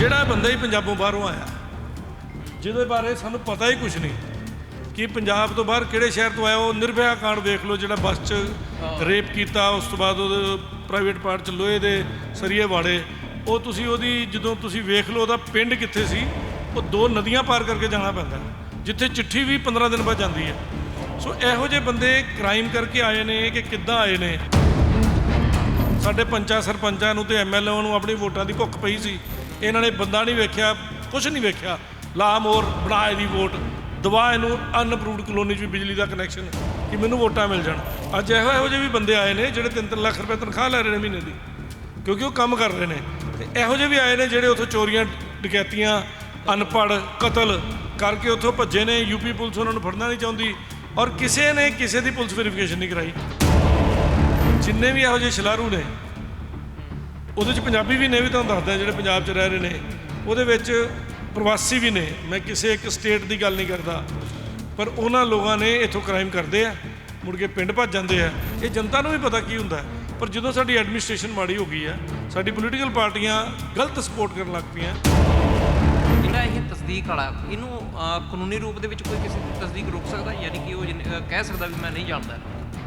ਜਿਹੜਾ ਬੰਦਾ ਹੀ ਪੰਜਾਬੋਂ ਬਾਹਰੋਂ ਆਇਆ ਜਿਹਦੇ ਬਾਰੇ ਸਾਨੂੰ ਪਤਾ ਹੀ ਕੁਝ ਨਹੀਂ ਕਿ ਪੰਜਾਬ ਤੋਂ ਬਾਹਰ ਕਿਹੜੇ ਸ਼ਹਿਰ ਤੋਂ ਆਇਆ ਉਹ ਨਿਰਭਇਆ ਕਾਂਡ ਵੇਖ ਲਓ ਜਿਹੜਾ ਬੱਸ 'ਚ ਰੇਪ ਕੀਤਾ ਉਸ ਤੋਂ ਬਾਅਦ ਉਹਦੇ ਪ੍ਰਾਈਵੇਟ ਪਾਰਟ 'ਚ ਲੋਹੇ ਦੇ ਸਰੀਏ ਵਾੜੇ ਉਹ ਤੁਸੀਂ ਉਹਦੀ ਜਦੋਂ ਤੁਸੀਂ ਵੇਖ ਲਓ ਉਹਦਾ ਪਿੰਡ ਕਿੱਥੇ ਸੀ ਉਹ ਦੋ ਨਦੀਆਂ ਪਾਰ ਕਰਕੇ ਜਾਣਾ ਪੈਂਦਾ ਜਿੱਥੇ ਚਿੱਠੀ ਵੀ 15 ਦਿਨ ਬਾਅਦ ਜਾਂਦੀ ਹੈ। ਸੋ ਇਹੋ ਜਿਹੇ ਬੰਦੇ ਕ੍ਰਾਈਮ ਕਰਕੇ ਆਏ ਨੇ ਕਿ ਕਿੱਦਾਂ ਆਏ ਨੇ। ਸਾਡੇ ਪੰਚਾਂ ਸਰਪੰਚਾਂ ਨੂੰ ਤੇ ਐਮਐਲਏ ਨੂੰ ਆਪਣੀ ਵੋਟਾਂ ਦੀ ਭੁੱਖ ਪਈ ਸੀ। ਇਹਨਾਂ ਨੇ ਬੰਦਾ ਨਹੀਂ ਵੇਖਿਆ ਕੁਝ ਨਹੀਂ ਵੇਖਿਆ। ਲਾ ਮੋਰ ਬਣਾਏ ਦੀ ਵੋਟ। ਦਵਾ ਇਹਨੂੰ ਅਨਅਪਰੂਵਡ ਕਲੋਨੀ 'ਚ ਵੀ ਬਿਜਲੀ ਦਾ ਕਨੈਕਸ਼ਨ ਕਿ ਮੈਨੂੰ ਵੋਟਾਂ ਮਿਲ ਜਾਣ। ਅੱਜ ਇਹੋ ਇਹੋ ਜਿਹੇ ਵੀ ਬੰਦੇ ਆਏ ਨੇ ਜਿਹੜੇ 3-3 ਲੱਖ ਰੁਪਏ ਤਨਖਾਹ ਲੈ ਰਹੇ ਨੇ ਮਹੀਨੇ ਦੀ। ਕਿਉਂਕਿ ਉਹ ਕੰਮ ਕਰ ਰਹੇ ਨੇ। ਤੇ ਇਹੋ ਜਿਹੇ ਵੀ ਆਏ ਨੇ ਜਿਹੜੇ ਉੱਥੋਂ ਚੋਰੀਆਂ, ਡਕੈਤੀਆਂ, ਅਨਪੜ੍ਹ, ਕਤਲ ਕਰਕੇ ਉੱਥੋਂ ਭੱਜੇ ਨੇ। ਯੂਪੀ ਪੁਲਿਸ ਉਹਨਾਂ ਨੂੰ ਫੜਨਾ ਨਹੀਂ ਚਾਹੁੰਦੀ। ਔਰ ਕਿਸੇ ਨੇ ਕਿਸੇ ਦੀ ਪੁਲਿਸ ਵੈਰੀਫਿਕੇਸ਼ਨ ਨਹੀਂ ਕਰਾਈ। ਜਿੰਨੇ ਵੀ ਇਹੋ ਜਿਹੇ ਸ਼ਲਾਰੂ ਨੇ ਉਹਦੇ ਚ ਪੰਜਾਬੀ ਵੀ ਨੇ ਵੀ ਤੁਹਾਨੂੰ ਦੱਸਦਾ, ਜਿਹੜੇ ਪੰਜਾਬ 'ਚ ਰਹਿ ਰਹੇ ਨੇ। ਉਹਦੇ ਵਿੱਚ ਪ੍ਰਵਾਸੀ ਵੀ ਨੇ। ਮੈਂ ਕਿਸੇ ਇੱਕ ਸਟੇਟ ਦੀ ਗੱਲ ਨਹੀਂ ਕਰਦਾ। ਪਰ ਉਹਨਾਂ ਲੋਕਾਂ ਨੇ ਇੱਥੋਂ ਕ੍ਰਾਈਮ ਕਰਦੇ ਆ। ਮੁੜ ਕੇ ਪਿੰਡ ਭੱਜ ਜਾਂਦੇ ਆ। ਇਹ ਜਨਤਾ ਨੂੰ ਵੀ ਪਤਾ ਕੀ ਹੁੰਦਾ ਪਰ ਜਦੋਂ ਸਾਡੀ ਐਡਮਿਨਿਸਟ੍ਰੇਸ਼ਨ ਮਾੜੀ ਹੋ ਗਈ ਆ ਸਾਡੀ ਪੋਲੀਟੀਕਲ ਪਾਰਟੀਆਂ ਗਲਤ ਸਪੋਰਟ ਕਰਨ ਲੱਗ ਪਈਆਂ। ਜਿਹੜਾ ਇਹ ਤਸਦੀਕ ਵਾਲਾ, ਇਹਨੂੰ ਕਾਨੂੰਨੀ ਰੂਪ ਦੇ ਵਿੱਚ ਕੋਈ ਕਿਸੇ ਦੀ ਤਸਦੀਕ ਰੋਕ ਸਕਦਾ? ਯਾਨੀ ਕਿ ਉਹ ਕਹਿ ਸਕਦਾ ਵੀ ਮੈਂ ਨਹੀਂ ਜਾਣਦਾ।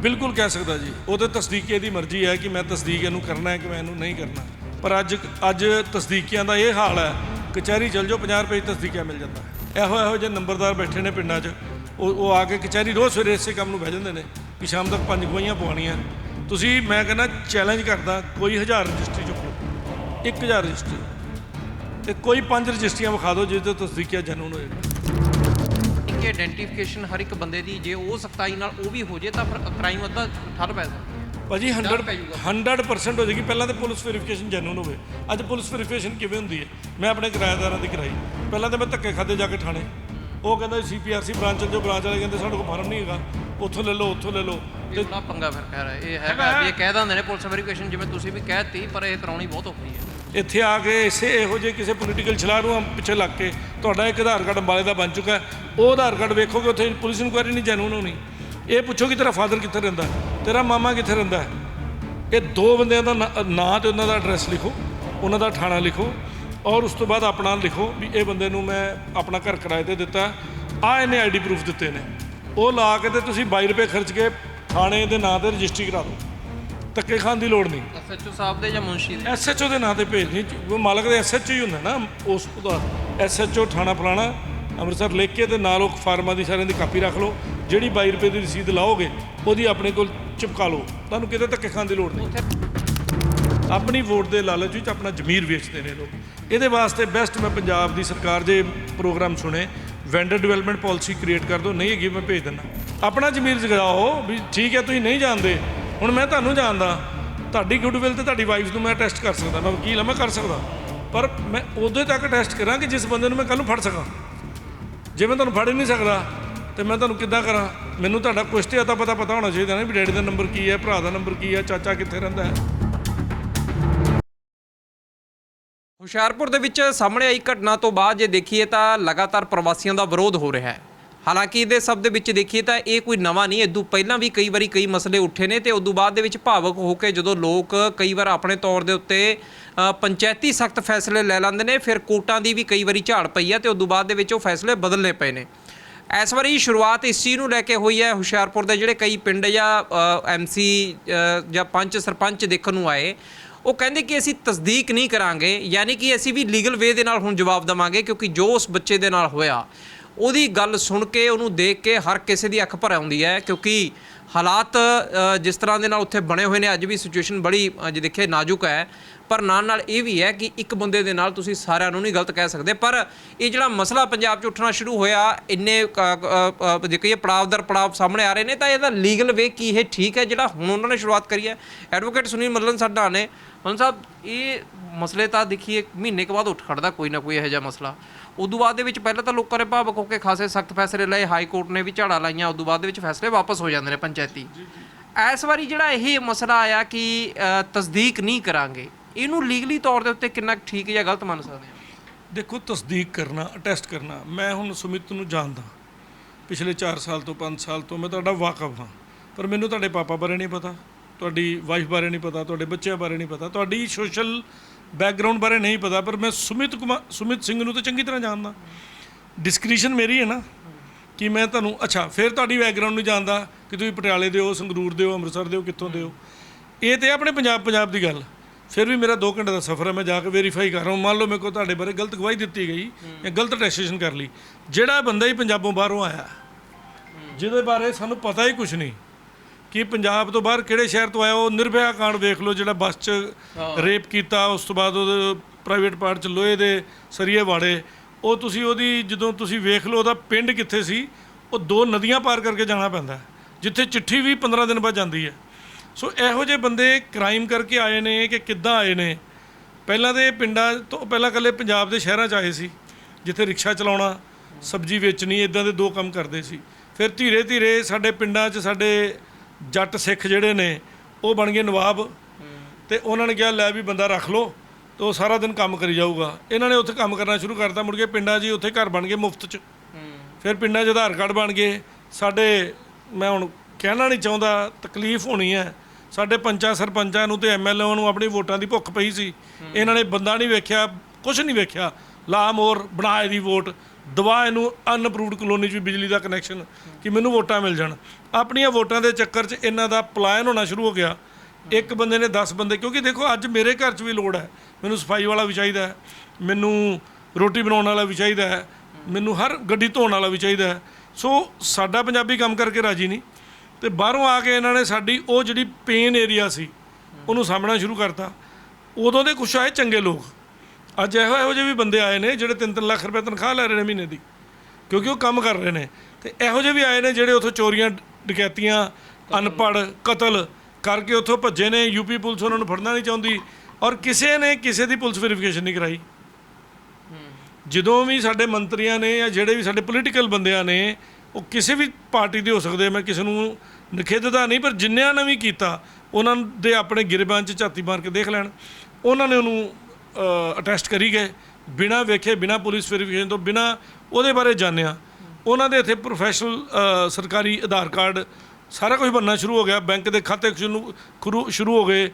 ਬਿਲਕੁਲ ਕਹਿ ਸਕਦਾ ਜੀ। ਉਹ ਤੇ ਤਸਦੀਕੀ ਦੀ ਮਰਜ਼ੀ ਹੈ ਕਿ ਮੈਂ ਤਸਦੀਕ ਇਹਨੂੰ ਕਰਨਾ ਹੈ ਕਿ ਮੈਂ ਇਹਨੂੰ ਨਹੀਂ ਕਰਨਾ। ਪਰ ਅੱਜ ਅੱਜ ਤਸਦੀਕਿਆਂ ਦਾ ਇਹ ਹਾਲ ਹੈ, ਕਚਹਿਰੀ ਚਲ ਜਾਓ 50 ਰੁਪਏ 'ਚ ਤਸਦੀਕਿਆ ਮਿਲ ਜਾਂਦਾ। ਇਹੋ ਇਹੋ ਜਿਹੇ ਨੰਬਰਦਾਰ ਬੈਠੇ ਨੇ ਪਿੰਡਾਂ 'ਚ। ਉਹ ਉਹ ਆ ਕੇ ਕਚਹਿਰੀ ਰੋਜ਼ ਸਵੇਰੇ ਇਸੇ ਕੰਮ ਨੂੰ ਬਹਿ ਜਾਂਦੇ ਨੇ ਕਿ ਸ਼ਾਮ ਤੱਕ ਪੰਜ ਗਵਾਹੀਆਂ ਪਵਾਉਣੀਆਂ। ਤੁਸੀਂ, ਮੈਂ ਕਹਿੰਦਾ ਚੈਲੰਜ ਕਰਦਾ, ਕੋਈ ਹਜ਼ਾਰ ਰਜਿਸਟਰੀ ਚੁੱਕ ਲਓ। 1000 ਰਜਿਸਟਰੀ। ਤੇ ਕੋਈ ਪੰਜ ਰਜਿਸਟਰੀਆਂ ਵਿਖਾ ਦਿਓ ਜਿਹਦੇ ਤੋਂ ਤਸਦੀਕਿਆ ਜਨੂਨ ਹੋਏਗਾ ਇੱਕ ਆਇਡੈਂਟੀਫਿਕੇਸ਼ਨ ਹਰ ਇੱਕ ਬੰਦੇ ਦੀ ਜੇ ਉਹ ਸਖਤਾਈ ਨਾਲ ਉਹ ਵੀ ਹੋ ਜੇ ਤਾਂ ਫਿਰ ਕ੍ਰਾਈਮ ਅੱਧਾ ਠੱਲ ਪੈ ਸਕਦਾ। ਭਾਜੀ 100 ਪੈ ਜਾਊਗਾ। 100% ਹੋ ਜਾਏਗੀ। ਪਹਿਲਾਂ ਤਾਂ ਪੁਲਿਸ ਵੈਰੀਫਿਕੇਸ਼ਨ ਜੈਨੂਨ ਹੋਵੇ। ਅੱਜ ਪੁਲਿਸ ਵੈਰੀਫਿਕੇਸ਼ਨ ਕਿਵੇਂ ਹੁੰਦੀ ਹੈ? ਮੈਂ ਆਪਣੇ ਕਿਰਾਏਦਾਰਾਂ ਦੀ ਕਰਾਈ। ਪਹਿਲਾਂ ਤਾਂ ਮੈਂ ਧੱਕੇ ਖਾਦੇ ਜਾ ਕੇ ਥਾਣੇ। ਉਹ ਕਹਿੰਦਾ ਸੀਪੀਆਰਸੀ ਬ੍ਰਾਂਚ ਜੋ ਬ੍ਰਾਂਚ ਵਾਲੇ ਕਹਿੰਦੇ ਸਾਡੇ ਕੋਲ ਫਾਰਮ ਨਹੀਂ ਹੈਗਾ। ਉੱਥੋਂ ਲੈ ਲਓ ਉੱਥੋਂ ਲੈ ਲਓ। ਇਹ ਬੜਾ ਪੰਗਾ ਫਿਰ ਕਹਿ ਰਿਹਾ ਇਹ ਹੈਗਾ ਵੀ ਇਹ ਕਹਿ ਦਿੰਦੇ ਨੇ ਪੁਲਿਸ ਵੈਰੀਫਿਕੇਸ਼ਨ ਜਿਵੇਂ ਤੁਸੀਂ ਵੀ ਕਹਿਤੀ ਪਰ ਇਹ ਕਰਾਉਣੀ ਬਹੁਤ ਔਖੀ ਹੈ। ਇੱਥੇ ਆ ਕੇ ਇਸੇ ਇਹੋ ਜਿਹੇ ਕਿਸੇ ਪੋਲੀਟੀਕਲ ਛਲਾਰੂ ਪਿੱਛੇ ਲੱਗ ਕੇ ਤੁਹਾਡਾ ਇੱਕ ਆਧਾਰ ਕਾਰਡ ਅੰਬਾਲੇ ਦਾ ਬਣ ਚੁੱਕਾ ਉਹ ਆਧਾਰ ਕਾਰਡ ਵੇਖੋਗੇ ਉੱਥੇ ਪੁਲਿਸ ਇਨਕੁਆਇਰੀ ਨਹੀਂ, ਜੈਨੂਨ ਹੋਣੀ। ਇਹ ਪੁੱਛੋ ਕਿ ਤੇਰਾ ਫਾਦਰ ਕਿੱਥੇ ਰਹਿੰਦਾ ਤੇਰਾ ਮਾਮਾ ਕਿੱਥੇ ਰਹਿੰਦਾ ਇਹ ਦੋ ਬੰਦਿਆਂ ਦਾ ਨਾਂ- ਨਾਂ ਤੇ ਉਹਨਾਂ ਦਾ ਐਡਰੈਸ ਲਿਖੋ, ਉਹਨਾਂ ਦਾ ਥਾਣਾ ਲਿਖੋ ਔਰ ਉਸ ਤੋਂ ਬਾਅਦ ਆਪਣਾ ਲਿਖੋ ਵੀ ਇਹ ਬੰਦੇ ਨੂੰ ਮੈਂ ਆਪਣਾ ਘਰ ਕਿਰਾਏ ਤੇ ਦਿੱਤਾ। ਆ ਇਹਨੇ ਆਈਡੀ ਪ੍ਰੂਫ ਦਿੱਤੇ ਨੇ। ਉਹ ਲਾ ਕੇ ਤੇ ਤੁਸੀਂ 22 ਰੁਪਏ ਖਰਚ ਕੇ ਥਾਣੇ ਦੇ ਨਾਂ ਤੇ ਰਜਿਸਟਰੀ ਕਰਾ ਦਿਓ। ਧੱਕੇ ਖਾਣ ਦੀ ਲੋੜ ਨਹੀਂ। ਐਸਐਚਓ ਸਾਹਿਬ ਦੇ ਜਾਂ ਮੁਨਸ਼ੀ ਦੇ? ਐਸਐਚਓ ਦੇ ਨਾਂ ਤੇ ਭੇਜਣੀ ਉਹ ਮਾਲਕ ਦੇ ਐਸਐਚਓ ਹੀ ਹੁੰਦਾ ਨਾ। ਉਸ ਉਹਦਾ ਐਸਐਚਓ ਥਾਣਾ ਫਲਾਣਾ ਅੰਮ੍ਰਿਤਸਰ ਲਿਖ ਕੇ ਤੇ ਨਾਲ ਉਹ ਫਾਰਮਾਂ ਦੀ ਸਾਰਿਆਂ ਦੀ ਕਾਪੀ ਰੱਖ ਲਓ। ਜਿਹੜੀ 22 ਰੁਪਏ ਦੀ ਰਸੀਦ ਲਾਓਗੇ ਉਹਦੀ ਆਪਣੇ ਕੋਲ ਚਿਪਕਾ ਲਓ। ਤੁਹਾਨੂੰ ਕਿਤੇ ਧੱਕੇ ਖਾਣ ਦੀ ਲੋੜ ਨਹੀਂ। ਆਪਣੀ ਵੋਟ ਦੇ ਲਾਲਚ ਵਿੱਚ ਆਪਣਾ ਜ਼ਮੀਰ ਵੇਚਦੇ ਨੇ ਲੋਕ। ਇਹਦੇ ਵਾਸਤੇ ਬੈਸਟ ਮੈਂ ਪੰਜਾਬ ਦੀ ਸਰਕਾਰ ਜੇ ਪ੍ਰੋਗਰਾਮ ਸੁਣੇ। ਵੈਂਡਰ ਡਿਵੈਲਪਮੈਂਟ ਪਾਲਿਸੀ ਕ੍ਰੀਏਟ ਕਰ ਦਿਓ। ਨਹੀਂ ਹੈਗੀ ਮੈਂ ਭੇਜ ਦਿੰਦਾ। ਆਪਣਾ ਜ਼ਮੀਰ ਜਗਾਓ ਵੀ ਠੀਕ ਹੈ ਤੁਸੀਂ ਨਹੀਂ ਜਾਣਦੇ। ਹੁਣ ਮੈਂ ਤੁਹਾਨੂੰ ਜਾਣਦਾ, ਤੁਹਾਡੀ ਗੁੱਡਵਿਲ ਤੇ ਤੁਹਾਡੀ ਵਾਈਫ ਨੂੰ ਮੈਂ ਟੈਸਟ ਕਰ ਸਕਦਾ, ਮੈਂ ਵਕੀਲ ਹਾਂ, ਮੈਂ ਕਰ ਸਕਦਾ। ਪਰ ਮੈਂ ਉਦੋਂ ਤੱਕ ਟੈਸਟ ਕਰਾਂ ਕਿ ਜਿਸ ਬੰਦੇ ਨੂੰ ਮੈਂ ਕੱਲ ਨੂੰ ਫੜ ਸਕਾਂ। ਜੇ ਮੈਂ ਤੁਹਾਨੂੰ ਫੜ ਹੀ ਨਹੀਂ ਸਕਦਾ, ਤੇ ਮੈਂ ਤੁਹਾਨੂੰ ਕਿੱਦਾਂ ਕਰਾਂ? ਮੈਨੂੰ ਤੁਹਾਡਾ ਕੁਛ ਤੇ ਅਤਾ ਪਤਾ ਪਤਾ ਹੋਣਾ ਚਾਹੀਦਾ ਨਾ ਵੀ ਡੈਡੀ ਦਾ ਨੰਬਰ ਕੀ ਹੈ, ਭਰਾ ਦਾ ਨੰਬਰ ਕੀ ਹੈ, ਚਾਚਾ ਕਿੱਥੇ ਰਹਿੰਦਾ ਹੈ। ਹੁਸ਼ਿਆਰਪੁਰ ਦੇ ਵਿੱਚ ਸਾਹਮਣੇ ਆਈ ਘਟਨਾ ਤੋਂ ਬਾਅਦ ਜੇ ਦੇਖੀਏ ਤਾਂ ਲਗਾਤਾਰ ਪ੍ਰਵਾਸੀਆਂ ਦਾ ਵਿਰੋਧ ਹੋ ਰਿਹਾ ਹੈ। ਹਾਲਾਂਕਿ ਇਹਦੇ ਸਭ ਦੇ ਵਿੱਚ ਦੇਖੀਏ ਤਾਂ ਇਹ ਕੋਈ ਨਵਾਂ ਨਹੀਂ ਇਦੋਂ ਪਹਿਲਾਂ ਵੀ ਕਈ ਵਾਰੀ ਕਈ ਮਸਲੇ ਉੱਠੇ ਨੇ ਤੇ ਉਦੋਂ ਬਾਅਦ ਦੇ ਵਿੱਚ ਭਾਵਕ ਹੋ ਕੇ ਜਦੋਂ ਲੋਕ ਕਈ ਵਾਰ ਆਪਣੇ ਤੌਰ ਦੇ ਉੱਤੇ ਪੰਚਾਇਤੀ ਸਖਤ ਫੈਸਲੇ ਲੈ ਲੈਂਦੇ ਨੇ, ਫਿਰ ਕੋਰਟਾਂ ਦੀ ਵੀ ਕਈ ਵਾਰੀ ਝਾੜ ਪਈ ਹੈ ਤੇ ਉਦੋਂ ਬਾਅਦ ਦੇ ਵਿੱਚ ਉਹ ਫੈਸਲੇ ਬਦਲਨੇ ਪਏ ਨੇ। ਇਸ ਵਾਰੀ ਸ਼ੁਰੂਆਤ ਇਸ ਚੀਜ਼ ਨੂੰ ਲੈ ਕੇ ਹੋਈ ਹੈ, ਹੁਸ਼ਿਆਰਪੁਰ ਦੇ ਜਿਹੜੇ ਕਈ ਪਿੰਡ ਜਾਂ ਐਮਸੀ ਜਾਂ ਪੰਚ ਸਰਪੰਚ ਦੇਖਣ ਨੂੰ ਆਏ, ਉਹ ਕਹਿੰਦੇ ਕਿ ਅਸੀਂ ਤਸਦੀਕ ਨਹੀਂ ਕਰਾਂਗੇ, ਯਾਨੀ ਕਿ ਅਸੀਂ ਵੀ ਲੀਗਲ ਵੇ ਦੇ ਨਾਲ ਹੁਣ ਜਵਾਬ ਦਵਾਂਗੇ ਕਿਉਂਕਿ ਜੋ ਉਸ ਬੱਚੇ ਦੇ ਨਾਲ ਹੋਇਆ ਉਹਦੀ ਗੱਲ ਸੁਣ ਕੇ, ਉਹਨੂੰ ਦੇਖ ਕੇ ਹਰ ਕਿਸੇ ਦੀ ਅੱਖ ਭਰ ਆਉਂਦੀ ਹੈ, ਕਿਉਂਕਿ ਹਾਲਾਤ ਜਿਸ ਤਰ੍ਹਾਂ ਦੇ ਨਾਲ ਉੱਥੇ ਬਣੇ ਹੋਏ ਨੇ, ਅੱਜ ਵੀ ਸਿਚੁਏਸ਼ਨ ਬੜੀ ਜੇ ਦੇਖੇ ਨਾਜ਼ੁਕ ਹੈ। ਪਰ ਨਾਲ ਨਾਲ ਇਹ ਵੀ ਹੈ ਕਿ ਇੱਕ ਬੰਦੇ ਦੇ ਨਾਲ ਤੁਸੀਂ ਸਾਰਿਆਂ ਨੂੰ ਨਹੀਂ ਗਲਤ ਕਹਿ ਸਕਦੇ। ਪਰ ਇਹ ਜਿਹੜਾ ਮਸਲਾ ਪੰਜਾਬ 'ਚ ਉੱਠਣਾ ਸ਼ੁਰੂ ਹੋਇਆ, ਇੰਨੇ ਜੇ ਕਹੀਏ ਪੜਾਵ ਦਰ ਪੜਾਵ ਸਾਹਮਣੇ ਆ ਰਹੇ ਨੇ, ਤਾਂ ਇਹਦਾ ਲੀਗਲ ਵੇ ਕੀ ਇਹ ਠੀਕ ਹੈ, ਜਿਹੜਾ ਹੁਣ ਉਹਨਾਂ ਨੇ ਸ਼ੁਰੂਆਤ ਕਰੀ ਹੈ। ਐਡਵੋਕੇਟ ਸੁਨੀਲ ਮੱਲਨ ਸਾਡਾ ਨੇ। ਹੁਣ ਸਾਹਿਬ, ਇਹ ਮਸਲੇ ਤਾਂ ਦੇਖੀਏ, ਮਹੀਨੇ ਕੁ ਬਾਅਦ ਉੱਠ ਖੜਦਾ ਕੋਈ ਨਾ ਕੋਈ ਇਹੋ ਜਿਹਾ ਮਸਲਾ। ਉਦੋਂ ਬਾਅਦ ਦੇ ਵਿੱਚ ਪਹਿਲਾਂ ਤਾਂ ਲੋਕਾਂ ਨੇ ਭਾਵਕ ਹੋ ਕੇ ਖਾਸੇ ਸਖਤ ਫੈਸਲੇ ਲਏ ਹਾਈ ਕੋਰਟ ਨੇ ਵੀ ਝਾੜਾ ਲਾਈਆਂ ਉਦੋਂ ਬਾਅਦ ਦੇ ਵਿੱਚ ਫੈਸਲੇ ਵਾਪਸ ਹੋ ਜਾਂਦੇ ਨੇ ਪੰਚਾਇਤੀ। ਇਸ ਵਾਰੀ ਜਿਹੜਾ ਇਹ ਮਸਲਾ ਆਇਆ ਕਿ ਤਸਦੀਕ ਨਹੀਂ ਕਰਾਂਗੇ ਇਹਨੂੰ ਲੀਗਲੀ ਤੌਰ ਦੇ ਉੱਤੇ ਕਿੰਨਾ ਠੀਕ ਜਾਂ ਗਲਤ ਮੰਨ ਸਕਦੇ ਹਾਂ? ਦੇਖੋ ਤਸਦੀਕ ਕਰਨਾ ਅਟੈਸਟ ਕਰਨਾ ਮੈਂ ਹੁਣ ਸੁਮਿਤ ਨੂੰ ਜਾਣਦਾ। ਪਿਛਲੇ 4 ਸਾਲ ਤੋਂ 5 ਸਾਲ ਤੋਂ ਮੈਂ ਤੁਹਾਡਾ ਵਾਕਫ ਹਾਂ ਪਰ ਮੈਨੂੰ ਤੁਹਾਡੇ ਪਾਪਾ ਬਾਰੇ ਨਹੀਂ ਪਤਾ ਤੁਹਾਡੀ ਵਾਈਫ ਬਾਰੇ ਨਹੀਂ ਪਤਾ ਤੁਹਾਡੇ ਬੱਚਿਆਂ ਬਾਰੇ ਨਹੀਂ ਪਤਾ ਤੁਹਾਡੀ ਸੋਸ਼ਲ ਬੈਕਗ੍ਰਾਉਂਡ ਬਾਰੇ ਨਹੀਂ ਪਤਾ, ਪਰ ਮੈਂ ਸੁਮਿਤ ਕੁਮਾਰ ਸੁਮਿਤ ਸਿੰਘ ਨੂੰ ਤਾਂ ਚੰਗੀ ਤਰ੍ਹਾਂ ਜਾਣਦਾ। ਡਿਸਕ੍ਰਿਸ਼ਨ ਮੇਰੀ ਹੈ ਨਾ, ਕਿ ਮੈਂ ਤੁਹਾਨੂੰ, ਅੱਛਾ, ਫਿਰ ਤੁਹਾਡੀ ਬੈਕਗ੍ਰਾਉਂਡ ਨੂੰ ਜਾਣਦਾ ਕਿ ਤੁਸੀਂ ਪਟਿਆਲੇ ਦੇ ਹੋ, ਸੰਗਰੂਰ ਦੇ ਹੋ, ਅੰਮ੍ਰਿਤਸਰ ਦੇ ਹੋ, ਕਿੱਥੋਂ ਦੇ ਹੋ। ਇਹ ਤੇ ਆਪਣੇ ਪੰਜਾਬ ਪੰਜਾਬ ਦੀ ਗੱਲ। ਫਿਰ ਵੀ ਮੇਰਾ 2 ਘੰਟੇ ਦਾ ਸਫ਼ਰ ਹੈ, ਮੈਂ ਜਾ ਕੇ ਵੈਰੀਫਾਈ ਕਰ ਰਹਾ ਮੰਨ ਲਓ ਮੇਰੇ ਕੋਲ ਤੁਹਾਡੇ ਬਾਰੇ ਗਲਤ ਗਵਾਹੀ ਦਿੱਤੀ ਗਈ ਜਾਂ ਗਲਤ ਟੈਸਟੇਸ਼ਨ ਕਰ ਲਈ। ਜਿਹੜਾ ਬੰਦਾ ਹੀ ਪੰਜਾਬੋਂ ਬਾਹਰੋਂ ਆਇਆ, ਜਿਹਦੇ ਬਾਰੇ ਸਾਨੂੰ ਪਤਾ ਹੀ ਕੁਝ ਨਹੀਂ। ਕਿ ਪੰਜਾਬ ਤੋਂ ਬਾਹਰ ਕਿਹੜੇ ਸ਼ਹਿਰ ਤੋਂ ਆਇਆ ਉਹ ਨਿਰਭਇਆ ਕਾਂਡ ਵੇਖ ਲਓ ਜਿਹੜਾ ਬੱਸ 'ਚ ਰੇਪ ਕੀਤਾ ਉਸ ਤੋਂ ਬਾਅਦ ਉਹਦੇ ਪ੍ਰਾਈਵੇਟ ਪਾਰਟ 'ਚ ਲੋਹੇ ਦੇ ਸਰੀਏ ਵਾੜੇ। ਉਹ ਤੁਸੀਂ ਉਹਦੀ ਜਦੋਂ ਤੁਸੀਂ ਵੇਖ ਲਓ ਉਹਦਾ ਪਿੰਡ ਕਿੱਥੇ ਸੀ ਉਹ ਦੋ ਨਦੀਆਂ ਪਾਰ ਕਰਕੇ ਜਾਣਾ ਪੈਂਦਾ ਜਿੱਥੇ ਚਿੱਠੀ ਵੀ 15 ਦਿਨ ਬਾਅਦ ਜਾਂਦੀ ਹੈ। ਸੋ ਇਹੋ ਜਿਹੇ ਬੰਦੇ ਕ੍ਰਾਈਮ ਕਰਕੇ ਆਏ ਨੇ ਕਿ ਕਿੱਦਾਂ ਆਏ ਨੇ। ਪਹਿਲਾਂ ਤੇ ਪਿੰਡਾਂ ਤੋਂ ਪਹਿਲਾਂ ਕੱਲੇ ਪੰਜਾਬ ਦੇ ਸ਼ਹਿਰਾਂ 'ਚ ਆਏ ਸੀ ਜਿੱਥੇ ਰਿਕਸ਼ਾ ਚਲਾਉਣਾ ਸਬਜ਼ੀ ਵੇਚਣੀ ਇਦਾਂ ਦੇ ਦੋ ਕੰਮ ਕਰਦੇ ਸੀ। ਫਿਰ ਧੀਰੇ ਧੀਰੇ ਸਾਡੇ ਪਿੰਡਾਂ 'ਚ ਸਾਡੇ ਜੱਟ ਸਿੱਖ ਜਿਹੜੇ ਨੇ ਉਹ ਬਣ ਗਏ ਨਵਾਬ। ਤੇ ਉਹਨਾਂ ਨੇ ਕਿਹਾ ਲੈ ਵੀ ਬੰਦਾ ਰੱਖ ਲਓ ਤੇ ਉਹ ਸਾਰਾ ਦਿਨ ਕੰਮ ਕਰੀ ਜਾਊਗਾ। ਇਹਨਾਂ ਨੇ ਉੱਥੇ ਕੰਮ ਕਰਨਾ ਸ਼ੁਰੂ ਕਰਤਾ ਮੁੜ ਕੇ ਪਿੰਡਾਂ 'ਚ ਹੀ ਉੱਥੇ ਘਰ ਬਣ ਗਏ ਮੁਫਤ 'ਚ। ਫਿਰ ਪਿੰਡਾਂ 'ਚ ਆਧਾਰ ਕਾਰਡ ਬਣ ਗਏ। ਸਾਡੇ ਮੈਂ ਹੁਣ ਕਹਿਣਾ ਨਹੀਂ ਚਾਹੁੰਦਾ ਤਕਲੀਫ ਹੋਣੀ ਹੈ। ਸਾਡੇ ਪੰਚਾਂ ਸਰਪੰਚਾਂ ਨੂੰ ਤੇ ਐਮਐਲਏ ਨੂੰ ਆਪਣੀ ਵੋਟਾਂ ਦੀ ਭੁੱਖ ਪਈ ਸੀ। ਇਹਨਾਂ ਨੇ ਬੰਦਾ ਨਹੀਂ ਵੇਖਿਆ ਕੁਝ ਨਹੀਂ ਵੇਖਿਆ। ਲਾ ਮੋਰ ਬਣਾ ਇਹਦੀ ਵੋਟ। ਦਵਾ ਇਹਨੂੰ ਅਨਅਪਰੂਵਡ ਕਲੋਨੀ 'ਚ ਵੀ ਬਿਜਲੀ ਦਾ ਕਨੈਕਸ਼ਨ ਕਿ ਮੈਨੂੰ ਵੋਟਾਂ ਮਿਲ ਜਾਣ। ਆਪਣੀਆਂ ਵੋਟਾਂ ਦੇ ਚੱਕਰ 'ਚ ਇਹਨਾਂ ਦਾ ਪਲਾਇਨ ਹੋਣਾ ਸ਼ੁਰੂ ਹੋ ਗਿਆ। ਇੱਕ ਬੰਦੇ ਨੇ 10 ਬੰਦੇ, ਕਿਉਂਕਿ ਦੇਖੋ ਅੱਜ ਮੇਰੇ ਘਰ 'ਚ ਵੀ ਲੋੜ ਹੈ। ਮੈਨੂੰ ਸਫ਼ਾਈ ਵਾਲਾ ਵੀ ਚਾਹੀਦਾ ਹੈ, ਮੈਨੂੰ ਰੋਟੀ ਬਣਾਉਣ ਵਾਲਾ ਵੀ ਚਾਹੀਦਾ ਹੈ, ਮੈਨੂੰ ਹਰ ਗੱਡੀ ਧੋਣ ਵਾਲਾ ਵੀ ਚਾਹੀਦਾ ਹੈ। ਸੋ ਸਾਡਾ ਪੰਜਾਬੀ ਕੰਮ ਕਰਕੇ ਰਾਜੀ ਨਹੀਂ। ਤੇ ਬਾਹਰੋਂ ਆ ਕੇ ਇਹਨਾਂ ਨੇ ਸਾਡੀ ਉਹ ਜਿਹੜੀ ਪੇਨ ਏਰੀਆ ਸੀ, ਉਹਨੂੰ ਸਾਹਮਣਾ ਸ਼ੁਰੂ ਕਰਤਾ। ਉਦੋਂ ਦੇ ਕੁਛ ਆਏ ਚੰਗੇ ਲੋਕ। ਅੱਜ ਇਹੋ ਇਹੋ ਜਿਹੇ ਵੀ ਬੰਦੇ ਆਏ ਨੇ ਜਿਹੜੇ 3-3 ਲੱਖ ਰੁਪਏ ਤਨਖਾਹ ਲੈ ਰਹੇ ਨੇ ਮਹੀਨੇ ਦੀ, ਕਿਉਂਕਿ ਉਹ ਕੰਮ ਕਰ ਰਹੇ ਨੇ। ਤੇ ਇਹੋ ਜਿਹੇ ਵੀ ਆਏ ਨੇ ਜਿਹੜੇ ਉੱਥੋਂ ਚੋਰੀਆਂ ਡਕੈਤੀਆਂ, ਅਨਪੜ੍ਹ, ਕਤਲ ਕਰਕੇ ਉੱਥੋਂ ਭੱਜੇ ਨੇ ਯੂਪੀ ਪੁਲਿਸ ਉਹਨਾਂ ਨੂੰ ਫੜਨਾ ਨਹੀਂ ਚਾਹੁੰਦੀ ਔਰ ਕਿਸੇ ਨੇ ਕਿਸੇ ਦੀ ਪੁਲਿਸ ਵੈਰੀਫਿਕੇਸ਼ਨ ਨਹੀਂ ਕਰਾਈ। ਜਦੋਂ ਵੀ ਸਾਡੇ ਮੰਤਰੀਆਂ ਨੇ ਜਾਂ ਜਿਹੜੇ ਵੀ ਸਾਡੇ ਪੋਲੀਟੀਕਲ ਬੰਦਿਆਂ ਨੇ, ਉਹ ਕਿਸੇ ਵੀ ਪਾਰਟੀ ਦੇ ਹੋ ਸਕਦੇ ਮੈਂ ਕਿਸੇ ਨੂੰ ਨਿਖੇਧਦਾ ਨਹੀਂ, ਪਰ ਜਿੰਨਿਆਂ ਨੇ ਵੀ ਕੀਤਾ, ਉਹਨਾਂ ਦੇ ਆਪਣੇ ਗਿਰਬਾਨ 'ਚ ਝਾਤੀ ਮਾਰ ਕੇ ਦੇਖ ਲੈਣ। ਉਹਨਾਂ ਨੇ ਉਹਨੂੰ ਅਟੈਸਟ ਕਰੀ ਗਏ, ਬਿਨਾਂ ਵੇਖੇ, ਬਿਨਾਂ ਪੁਲਿਸ ਵੈਰੀਫਿਕੇਸ਼ਨ ਤੋਂ ਬਿਨਾਂ ਉਹਦੇ ਬਾਰੇ ਜਾਣਿਆ। ਉਹਨਾਂ ਦੇ ਇੱਥੇ ਪ੍ਰੋਫੈਸ਼ਨਲ ਸਰਕਾਰੀ ਆਧਾਰ ਕਾਰਡ ਸਾਰਾ ਕੁਝ ਬਣਨਾ ਸ਼ੁਰੂ ਹੋ ਗਿਆ। ਬੈਂਕ ਦੇ ਖਾਤੇ ਸ਼ੁਰੂ, ਖੁਰੂ- ਸ਼ੁਰੂ ਹੋ ਗਏ।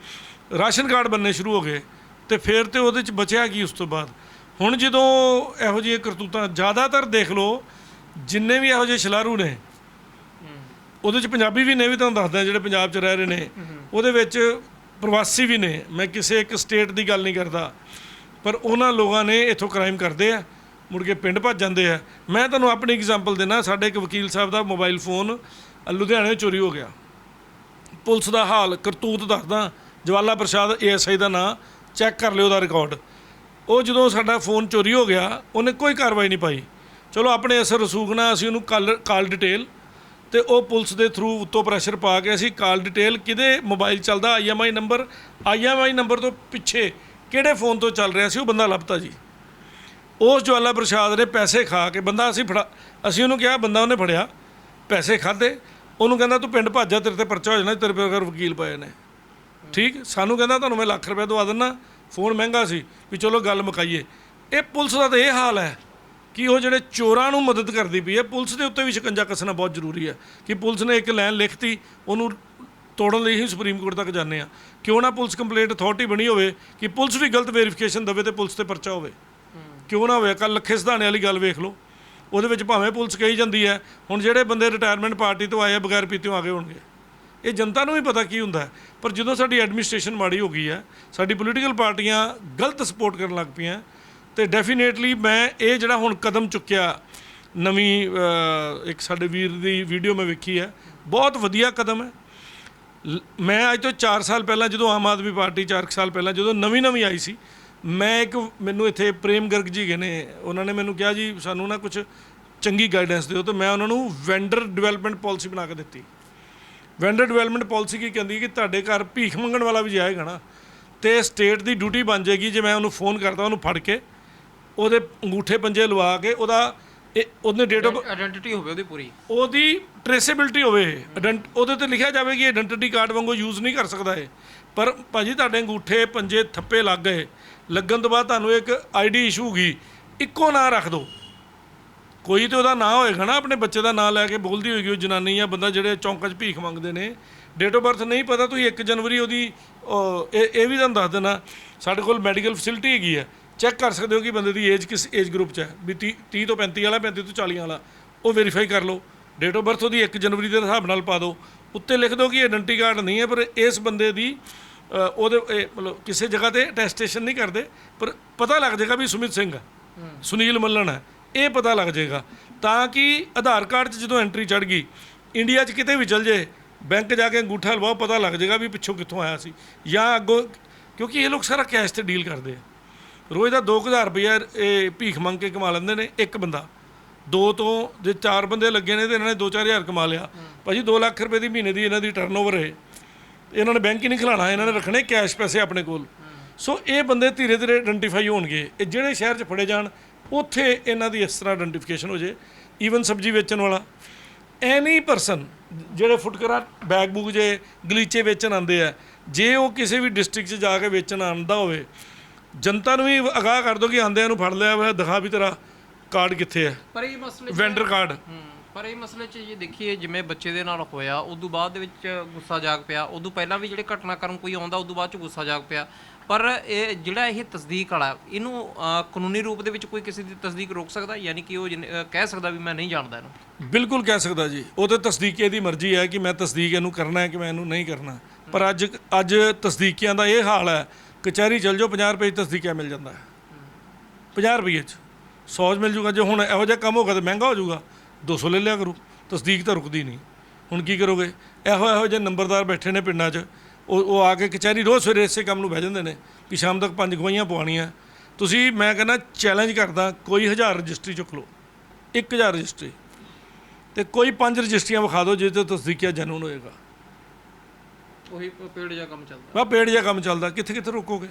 ਰਾਸ਼ਨ ਕਾਰਡ ਬਣਨੇ ਸ਼ੁਰੂ ਹੋ ਗਏ। ਤੇ ਫਿਰ ਤੇ ਉਹਦੇ ਚ ਬਚਿਆ ਕੀ ਉਸ ਤੋਂ ਬਾਅਦ? ਹੁਣ ਜਦੋਂ ਇਹੋ ਜਿਹੇ ਕਰਤੂਤਾਂ ਜ਼ਿਆਦਾਤਰ ਦੇਖ ਲਓ, ਜਿੰਨੇ ਵੀ ਇਹੋ ਜਿਹੇ ਸ਼ਲਾਰੂ ਨੇ, ਉਹਦੇ ਚ ਪੰਜਾਬੀ ਵੀ ਨੇ ਵੀ ਤੁਹਾਨੂੰ ਦੱਸਦਾ, ਜਿਹੜੇ ਪੰਜਾਬ ਚ ਰਹਿ ਰਹੇ ਨੇ। ਉਹਦੇ ਵਿੱਚ ਪ੍ਰਵਾਸੀ ਵੀ ਨੇ। ਮੈਂ ਕਿਸੇ ਇੱਕ ਸਟੇਟ ਦੀ ਗੱਲ ਨਹੀਂ ਕਰਦਾ, ਪਰ ਉਹਨਾਂ ਲੋਕਾਂ ਨੇ ਇੱਥੋਂ ਕ੍ਰਾਈਮ ਕਰਦੇ ਆ। ਮੁੜ ਕੇ ਪਿੰਡ ਭੱਜ ਜਾਂਦੇ ਆ। ਮੈਂ ਤੁਹਾਨੂੰ ਆਪਣੀ ਐਗਜ਼ਾਮਪਲ ਦੇਣਾ ਸਾਡੇ ਇੱਕ ਵਕੀਲ ਸਾਹਿਬ ਦਾ ਮੋਬਾਈਲ ਫੋਨ ਲੁਧਿਆਣੇ ਚੋਰੀ ਹੋ ਗਿਆ। ਪੁਲਿਸ ਦਾ ਹਾਲ, ਕਰਤੂਤ ਦੱਸਦਾ, ਜਵਾਲਾ ਪ੍ਰਸ਼ਾਦ ਏਐਸਆਈ ਦਾ ਨਾਂ ਚੈੱਕ ਕਰ ਲਿਓ ਉਹਦਾ ਰਿਕਾਰਡ ਉਹ ਜਦੋਂ ਸਾਡਾ ਫੋਨ ਚੋਰੀ ਹੋ ਗਿਆ, ਉਹਨੇ ਕੋਈ ਕਾਰਵਾਈ ਨਹੀਂ ਪਾਈ। ਚਲੋ, ਆਪਣੇ ਅਸਰ ਰਸੂਖ ਨਾਲ ਅਸੀਂ ਉਹਨੂੰ ਕਾਲ ਕਾਲ ਡਿਟੇਲ ਤੇ ਉਹ ਪੁਲਿਸ ਦੇ ਥਰੂ ਉੱਤੋਂ ਪ੍ਰੈਸ਼ਰ ਪਾ ਕੇ ਅਸੀਂ ਕਾਲ ਡਿਟੇਲ ਕਿਹਦੇ ਮੋਬਾਈਲ ਚੱਲਦਾ ਆਈਐਮਆਈ ਨੰਬਰ ਆਈਐਮਆਈ ਨੰਬਰ ਤੋਂ ਪਿੱਛੇ ਕਿਹੜੇ ਫੋਨ ਤੋਂ ਚੱਲ ਰਿਹਾ ਸੀ, ਉਹ ਬੰਦਾ ਲੱਭਤਾ ਜੀ। ਉਸ ਜਵਾਲਾ ਪ੍ਰਸ਼ਾਦ ਨੇ ਪੈਸੇ ਖਾ ਕੇ ਬੰਦਾ ਅਸੀਂ ਫੜਾ, ਅਸੀਂ ਉਹਨੂੰ ਕਿਹਾ, ਬੰਦਾ ਉਹਨੇ ਫੜਿਆ, ਪੈਸੇ ਖਾਦੇ ਉਹਨੂੰ ਕਹਿੰਦਾ ਤੂੰ ਪਿੰਡ ਭੱਜ ਜਾ, ਤੇਰੇ ਤੇ ਪਰਚਾ ਹੋ ਜਾਣਾ, ਤੇਰੇ ਪੇ ਅਗਰ ਵਕੀਲ ਪਏ ਨੇ। ਠੀਕ? ਸਾਨੂੰ ਕਹਿੰਦਾ ਤੁਹਾਨੂੰ ਮੈਂ ਲੱਖ ਰੁਪਏ ਦਵਾ ਦਿੰਦਾ ਫੋਨ ਮਹਿੰਗਾ ਸੀ, ਵੀ ਚਲੋ ਗੱਲ ਮੁਕਾਈਏ। ਇਹ ਪੁਲਿਸ ਦਾ ਤਾਂ ਇਹ ਹਾਲ ਹੈ ਕਿ ਉਹ ਜਿਹੜੇ ਚੋਰਾਂ ਨੂੰ ਮਦਦ ਕਰਦੀ ਪਈ ਹੈ, ਪੁਲਿਸ ਦੇ ਉੱਤੇ ਵੀ ਸ਼ਿਕੰਜਾ ਕੱਸਣਾ ਬਹੁਤ ਜ਼ਰੂਰੀ ਹੈ ਕਿ ਪੁਲਿਸ ਨੇ ਇੱਕ ਲਾਈਨ ਲਿਖਤੀ, ਉਹਨੂੰ ਤੋੜਨ ਲਈ ਹੀ ਸੁਪਰੀਮ ਕੋਰਟ ਤੱਕ ਜਾਂਦੇ ਆ ਕਿਉਂ ਨਾ ਪੁਲਿਸ ਕੰਪਲੇਂਟ ਅਥਾਰਟੀ ਬਣੀ ਹੋਵੇ ਕਿ ਪੁਲਿਸ ਵੀ ਗਲਤ ਵੈਰੀਫਿਕੇਸ਼ਨ ਦੇਵੇ ਤੇ ਪੁਲਿਸ ਤੇ ਪਰਚਾ ਹੋਵੇ। ਕਿਉਂ ਨਾ ਹੋਵੇ? ਕੱਲ ਲੱਖੇ ਸਿਧਾਣੇ ਵਾਲੀ ਗੱਲ ਵੇਖ ਲਓ। ਉਹਦੇ ਵਿੱਚ ਭਾਵੇਂ ਪੁਲਿਸ ਕਹੀ ਜਾਂਦੀ ਹੈ, ਹੁਣ ਜਿਹੜੇ ਬੰਦੇ ਰਿਟਾਇਰਮੈਂਟ ਪਾਰਟੀ ਤੋਂ ਆਏ ਆ, ਬਗੈਰ ਪੀਤਿਓਂ ਆ ਗਏ ਹੋਣਗੇ। ਇਹ ਜਨਤਾ ਨੂੰ ਵੀ ਪਤਾ ਕੀ ਹੁੰਦਾ ਪਰ ਜਦੋਂ ਸਾਡੀ ਐਡਮਿਨਿਸਟ੍ਰੇਸ਼ਨ ਮਾੜੀ ਹੋ ਗਈ ਹੈ, ਸਾਡੀ ਪੋਲੀਟੀਕਲ ਪਾਰਟੀਆਂ ਗਲਤ ਸਪੋਰਟ ਕਰਨ ਲੱਗ ਪਈਆਂ ਤੇ ਡੈਫੀਨੇਟਲੀ ਮੈਂ ਇਹ ਜਿਹੜਾ ਹੁਣ ਕਦਮ ਚੁੱਕਿਆ, ਨਵੀਂ ਇੱਕ ਸਾਡੇ ਵੀਰ ਦੀ ਵੀਡੀਓ ਮੈਂ ਵੇਖੀ ਹੈ, ਬਹੁਤ ਵਧੀਆ ਕਦਮ ਹੈ। ਲ- ਮੈਂ ਅੱਜ ਤੋਂ 4 ਸਾਲ ਪਹਿਲਾਂ ਜਦੋਂ ਆਮ ਆਦਮੀ ਪਾਰਟੀ 4 ਸਾਲ ਪਹਿਲਾਂ ਜਦੋਂ ਨਵੀਂ ਨਵੀਂ ਆਈ ਸੀ ਮੈਂ ਇੱਕ ਮੈਨੂੰ ਇੱਥੇ ਪ੍ਰੇਮ ਗਰਗ ਜੀ ਗਏ ਨੇ। ਉਹਨਾਂ ਨੇ ਮੈਨੂੰ ਕਿਹਾ ਜੀ ਸਾਨੂੰ ਨਾ ਕੁਝ ਚੰਗੀ ਗਾਈਡੈਂਸ ਦਿਓ। ਤੇ ਮੈਂ ਉਹਨਾਂ ਨੂੰ ਵੈਂਡਰ ਡਿਵੈਲਪਮੈਂਟ ਪਾਲਿਸੀ ਬਣਾ ਕੇ ਦਿੱਤੀ। ਵੈਂਡਰ ਡਿਵੈਲਪਮੈਂਟ ਪਾਲਿਸੀ ਕੀ ਕਹਿੰਦੀ ਹੈ ਕਿ ਤੁਹਾਡੇ ਘਰ ਭੀਖ ਮੰਗਣ ਵਾਲਾ ਵੀ ਜਾਏਗਾ ਨਾ ਤੇ ਸਟੇਟ ਦੀ ਡਿਊਟੀ ਬਣ ਜਾਏਗੀ। ਜੇ ਮੈਂ ਉਹਨੂੰ ਫੋਨ ਕਰਦਾ ਉਹਨੂੰ ਫੜ ਕੇ ਉਹਦੇ ਅੰਗੂਠੇ ਪੰਜੇ ਲਵਾ ਕੇ ਉਹਦਾ ਇਹ ਉਹਨੇ ਡੇਟ ਆਫ ਆਇਡੈਂਟੀਟੀ ਹੋਵੇ ਉਹਦੀ ਪੂਰੀ। ਉਹਦੀ ਟ੍ਰੇਸੇਬਿਲਟੀ ਹੋਵੇ ਉਹਦੇ ਤੇ ਲਿਖਿਆ ਜਾਵੇ ਕਿ ਆਇਡੈਂਟੀਟੀ ਕਾਰਡ ਵਾਂਗੂ ਯੂਜ਼ ਨਹੀਂ ਕਰ ਸਕਦਾ ਇਹ। ਪਰ ਭਾਜੀ ਤੁਹਾਡੇ ਅੰਗੂਠੇ ਪੰਜੇ ਥੱਪੇ ਲੱਗ ਗਏ। ਲੱਗਣ ਤੋਂ ਬਾਅਦ ਤੁਹਾਨੂੰ ਇੱਕ ਆਈਡੀ ਇਸ਼ੂ ਹੋਗੀ ਇੱਕੋ ਨਾਂ ਰੱਖ ਦਿਓ। ਕੋਈ ਤੇ ਉਹਦਾ ਨਾਂ ਹੋਏਗਾ ਨਾ, ਆਪਣੇ ਬੱਚੇ ਦਾ ਨਾਂ ਲੈ ਕੇ ਬੋਲਦੀ ਹੋਏਗੀ, ਉਹ ਜਨਾਨੀ ਜਾਂ ਬੰਦਾ ਜਿਹੜੇ ਚੌਂਕਾਂ 'ਚ ਭੀਖ ਮੰਗਦੇ ਨੇ। ਡੇਟ ਆਫ ਬਰਥ ਨਹੀਂ ਪਤਾ, ਤੁਸੀਂ 1 ਜਨਵਰੀ ਉਹਦੀ ਇਹ ਵੀ ਤੁਹਾਨੂੰ ਦੱਸ ਦੇਣਾ, ਸਾਡੇ ਕੋਲ ਮੈਡੀਕਲ ਫੈਸਿਲਿਟੀ ਹੈਗੀ ਹੈ ਚੈੱਕ ਕਰ ਸਕਦੇ ਹੋ ਕਿ ਬੰਦੇ ਦੀ ਏਜ ਕਿਸ ਏਜ ਗਰੁੱਪ 'ਚ ਹੈ, ਵੀ 30 30 ਤੋਂ 35 ਵਾਲਾ 35 ਤੋਂ 40 ਵਾਲਾ, ਉਹ ਵੈਰੀਫਾਈ ਕਰ ਲਓ। ਡੇਟ ਆਫ ਬਰਥ ਉਹਦੀ 1 ਜਨਵਰੀ ਦੇ ਹਿਸਾਬ ਨਾਲ ਪਾ ਦਿਓ। ਉੱਤੇ ਲਿਖ ਦਿਓ ਕਿ ਆਇਡੈਂਟੀ ਕਾਰਡ ਨਹੀਂ ਹੈ, ਪਰ ਇਸ ਬੰਦੇ ਦੀ ਉਹਦੇ ਇਹ ਮਤਲਬ ਕਿਸੇ ਜਗ੍ਹਾ ਤੇ ਅਟੈਸਟੇਸ਼ਨ ਨਹੀਂ ਕਰਦੇ ਪਰ ਪਤਾ ਲੱਗ ਜਾਏਗਾ ਵੀ ਸੁਮਿਤ ਸਿੰਘ ਸੁਨੀਲ ਮੱਲਣ ਹੈ ਇਹ ਪਤਾ ਲੱਗ ਜਾਏਗਾ। ਤਾਂ ਕਿ ਆਧਾਰ ਕਾਰਡ 'ਚ ਜਦੋਂ ਐਂਟਰੀ ਚੜ ਗਈ ਇੰਡੀਆ 'ਚ ਕਿਤੇ ਵੀ ਚਲ ਜੇ ਬੈਂਕ ਜਾ ਕੇ ਅੰਗੂਠਾ ਲਵਾਓ ਪਤਾ ਲੱਗ ਜਾਏਗਾ ਵੀ ਪਿੱਛੋਂ ਕਿੱਥੋਂ ਆਇਆ ਸੀ ਜਾਂ ਅੱਗੋਂ ਕਿਉਂਕਿ ਇਹ ਲੋਕ ਸਾਰਾ ਕੈਸ਼ ਤੇ ਡੀਲ ਕਰਦੇ ਆ। ਰੋਜ਼ ਦਾ 2000 ਰੁਪਇਆ ਇਹ ਭੀਖ ਮੰਗ ਕੇ ਕਮਾ ਲੈਂਦੇ ਨੇ ਇੱਕ ਬੰਦਾ। ਦੋ ਤੋਂ ਜੇ ਚਾਰ ਬੰਦੇ ਲੱਗੇ ਨੇ ਤੇ ਇਹਨਾਂ ਨੇ 2-4000 ਕਮਾ ਲਿਆ। ਭਾਜੀ 2 ਲੱਖ ਰੁਪਏ ਦੀ ਮਹੀਨੇ ਦੀ ਇਹਨਾਂ ਦੀ ਟਰਨਓਵਰ ਹੈ। ਇਹਨਾਂ ਨੇ ਬੈਂਕ ਹੀ ਨਹੀਂ ਖਿਲਾਣਾ ਇਹਨਾਂ ਨੇ ਰੱਖਣੇ ਕੈਸ਼ ਪੈਸੇ ਆਪਣੇ ਕੋਲ। ਸੋ ਇਹ ਬੰਦੇ ਧੀਰੇ ਧੀਰੇ ਆਇਡੈਂਟੀਫਾਈ ਹੋਣਗੇ। ਇਹ ਜਿਹੜੇ ਸ਼ਹਿਰ 'ਚ ਫੜੇ ਜਾਣ ਉੱਥੇ ਇਹਨਾਂ ਦੀ ਇਸ ਤਰ੍ਹਾਂ ਆਇਡੈਂਟੀਫਿਕੇਸ਼ਨ ਹੋ ਜੇ ਈਵਨ ਸਬਜ਼ੀ ਵੇਚਣ ਵਾਲਾ। ਐਨੀ ਪਰਸਨ ਜਿਹੜੇ ਫੁਟਕਰਾ ਬੈਗ ਬੁੱਕ ਜੇ ਗਲੀਚੇ ਵੇਚਣ ਆਉਂਦੇ ਆ ਜੇ ਉਹ ਕਿਸੇ ਵੀ ਡਿਸਟ੍ਰਿਕਟ 'ਚ ਜਾ ਕੇ ਵੇਚਣ ਆਉਂਦਾ ਹੋਵੇ ਜਨਤਾ ਨੂੰ ਵੀ ਅਗਾਹ ਕਰ ਦੋ ਕਿ ਆਂਦਿਆਂ ਨੂੰ ਫੜ ਲਿਆ ਹੋਇਆ ਦਿਖਾ ਵੀ ਤੇਰਾ ਕਾਰਡ ਕਿੱਥੇ ਹੈ ਪਰ ਇਹ ਮਸਲੇ ਵੈਂਡਰ ਕਾਰਡ ਹੂੰ। ਪਰ ਇਹ ਮਸਲੇ 'ਚ ਜੇ ਦੇਖੀਏ ਜਿਵੇਂ ਬੱਚੇ ਦੇ ਨਾਲ ਹੋਇਆ, ਉਦੋਂ ਬਾਅਦ ਦੇ ਵਿੱਚ ਗੁੱਸਾ ਜਾਗ ਪਿਆ, ਉਦੋਂ ਪਹਿਲਾਂ ਵੀ ਜਿਹੜੇ ਘਟਨਾਕ੍ਰਮ ਕੋਈ ਆਉਂਦਾ, ਉਦੋਂ ਬਾਅਦ 'ਚ ਗੁੱਸਾ ਜਾਗ ਪਿਆ। ਪਰ ਇਹ ਜਿਹੜਾ ਇਹ ਤਸਦੀਕ ਵਾਲਾ, ਇਹਨੂੰ ਕਾਨੂੰਨੀ ਰੂਪ ਦੇ ਵਿੱਚ ਕੋਈ ਕਿਸੇ ਦੀ ਤਸਦੀਕ ਰੋਕ ਸਕਦਾ? ਯਾਨੀ ਕਿ ਉਹ ਜਿੰਨੇ- ਕਹਿ ਸਕਦਾ ਵੀ ਮੈਂ ਨਹੀਂ ਜਾਣਦਾ ਇਹਨੂੰ? ਬਿਲਕੁਲ ਕਹਿ ਸਕਦਾ ਜੀ। ਉਹ ਤੇ ਤਸਦੀਕੀ ਦੀ ਮਰਜ਼ੀ ਹੈ ਕਿ ਮੈਂ ਤਸਦੀਕ ਇਹਨੂੰ ਕਰਨਾ ਹੈ ਕਿ ਮੈਂ ਇਹਨੂੰ ਨਹੀਂ ਕਰਨਾ। ਪਰ ਅੱਜ ਅੱਜ ਤਸਦੀਕਿਆਂ ਦਾ ਇਹ ਹਾਲ ਹੈ, ਕਚਹਿਰੀ ਚਲ ਜਾਓ 50 ਰੁਪਏ 'ਚ ਤਸਦੀਕਿਆ ਮਿਲ ਜਾਂਦਾ ਹੈ। 50 ਰੁਪਏ 'ਚ। 100 'ਚ ਮਿਲ ਜੂਗਾ, ਜੇ ਹੁਣ ਇਹੋ ਜਿਹਾ ਕੰਮ ਹੋਗਾ ਤਾਂ ਮਹਿੰਗਾ ਹੋ ਜਾਊਗਾ 200 ਲੈ ਲਿਆ ਕਰੂ ਤਸਦੀਕ ਤਾਂ ਰੁਕਦੀ ਨਹੀਂ। ਹੁਣ ਕੀ ਕਰੋਗੇ? ਇਹੋ ਇਹੋ ਜਿਹੇ ਨੰਬਰਦਾਰ ਬੈਠੇ ਨੇ ਪਿੰਡਾਂ 'ਚ। ਉਹ ਉਹ ਆ ਕੇ ਕਚਹਿਰੀ ਰੋਜ਼ ਸਵੇਰੇ ਇਸੇ ਕੰਮ ਨੂੰ ਬਹਿ ਜਾਂਦੇ ਨੇ ਕਿ ਸ਼ਾਮ ਤੱਕ ਪੰਜ ਗਵਾਹੀਆਂ ਪਵਾਉਣੀਆਂ। ਤੁਸੀਂ ਮੈਂ ਕਹਿੰਦਾ ਚੈਲੰਜ ਕਰਦਾ ਕੋਈ ਹਜ਼ਾਰ ਰਜਿਸਟਰੀ ਚੁੱਕ ਲਓ। 1000 ਰਜਿਸਟਰੀ। ਤੇ ਕੋਈ ਪੰਜ ਰਜਿਸਟਰੀਆਂ ਵਿਖਾ ਦਿਓ ਜਿਸ ਤੇ ਤਸਦੀਕਿਆ ਜਨੂਨ ਹੋਏਗਾ। ਉਹੀ ਪੇੜ ਜਿਹਾ ਕੰਮ ਚੱਲਦਾ। ਵਾ ਪੇੜ ਜਿਹਾ ਕੰਮ ਚੱਲਦਾ। ਕਿੱਥੇ ਕਿੱਥੇ ਰੋਕੋਗੇ?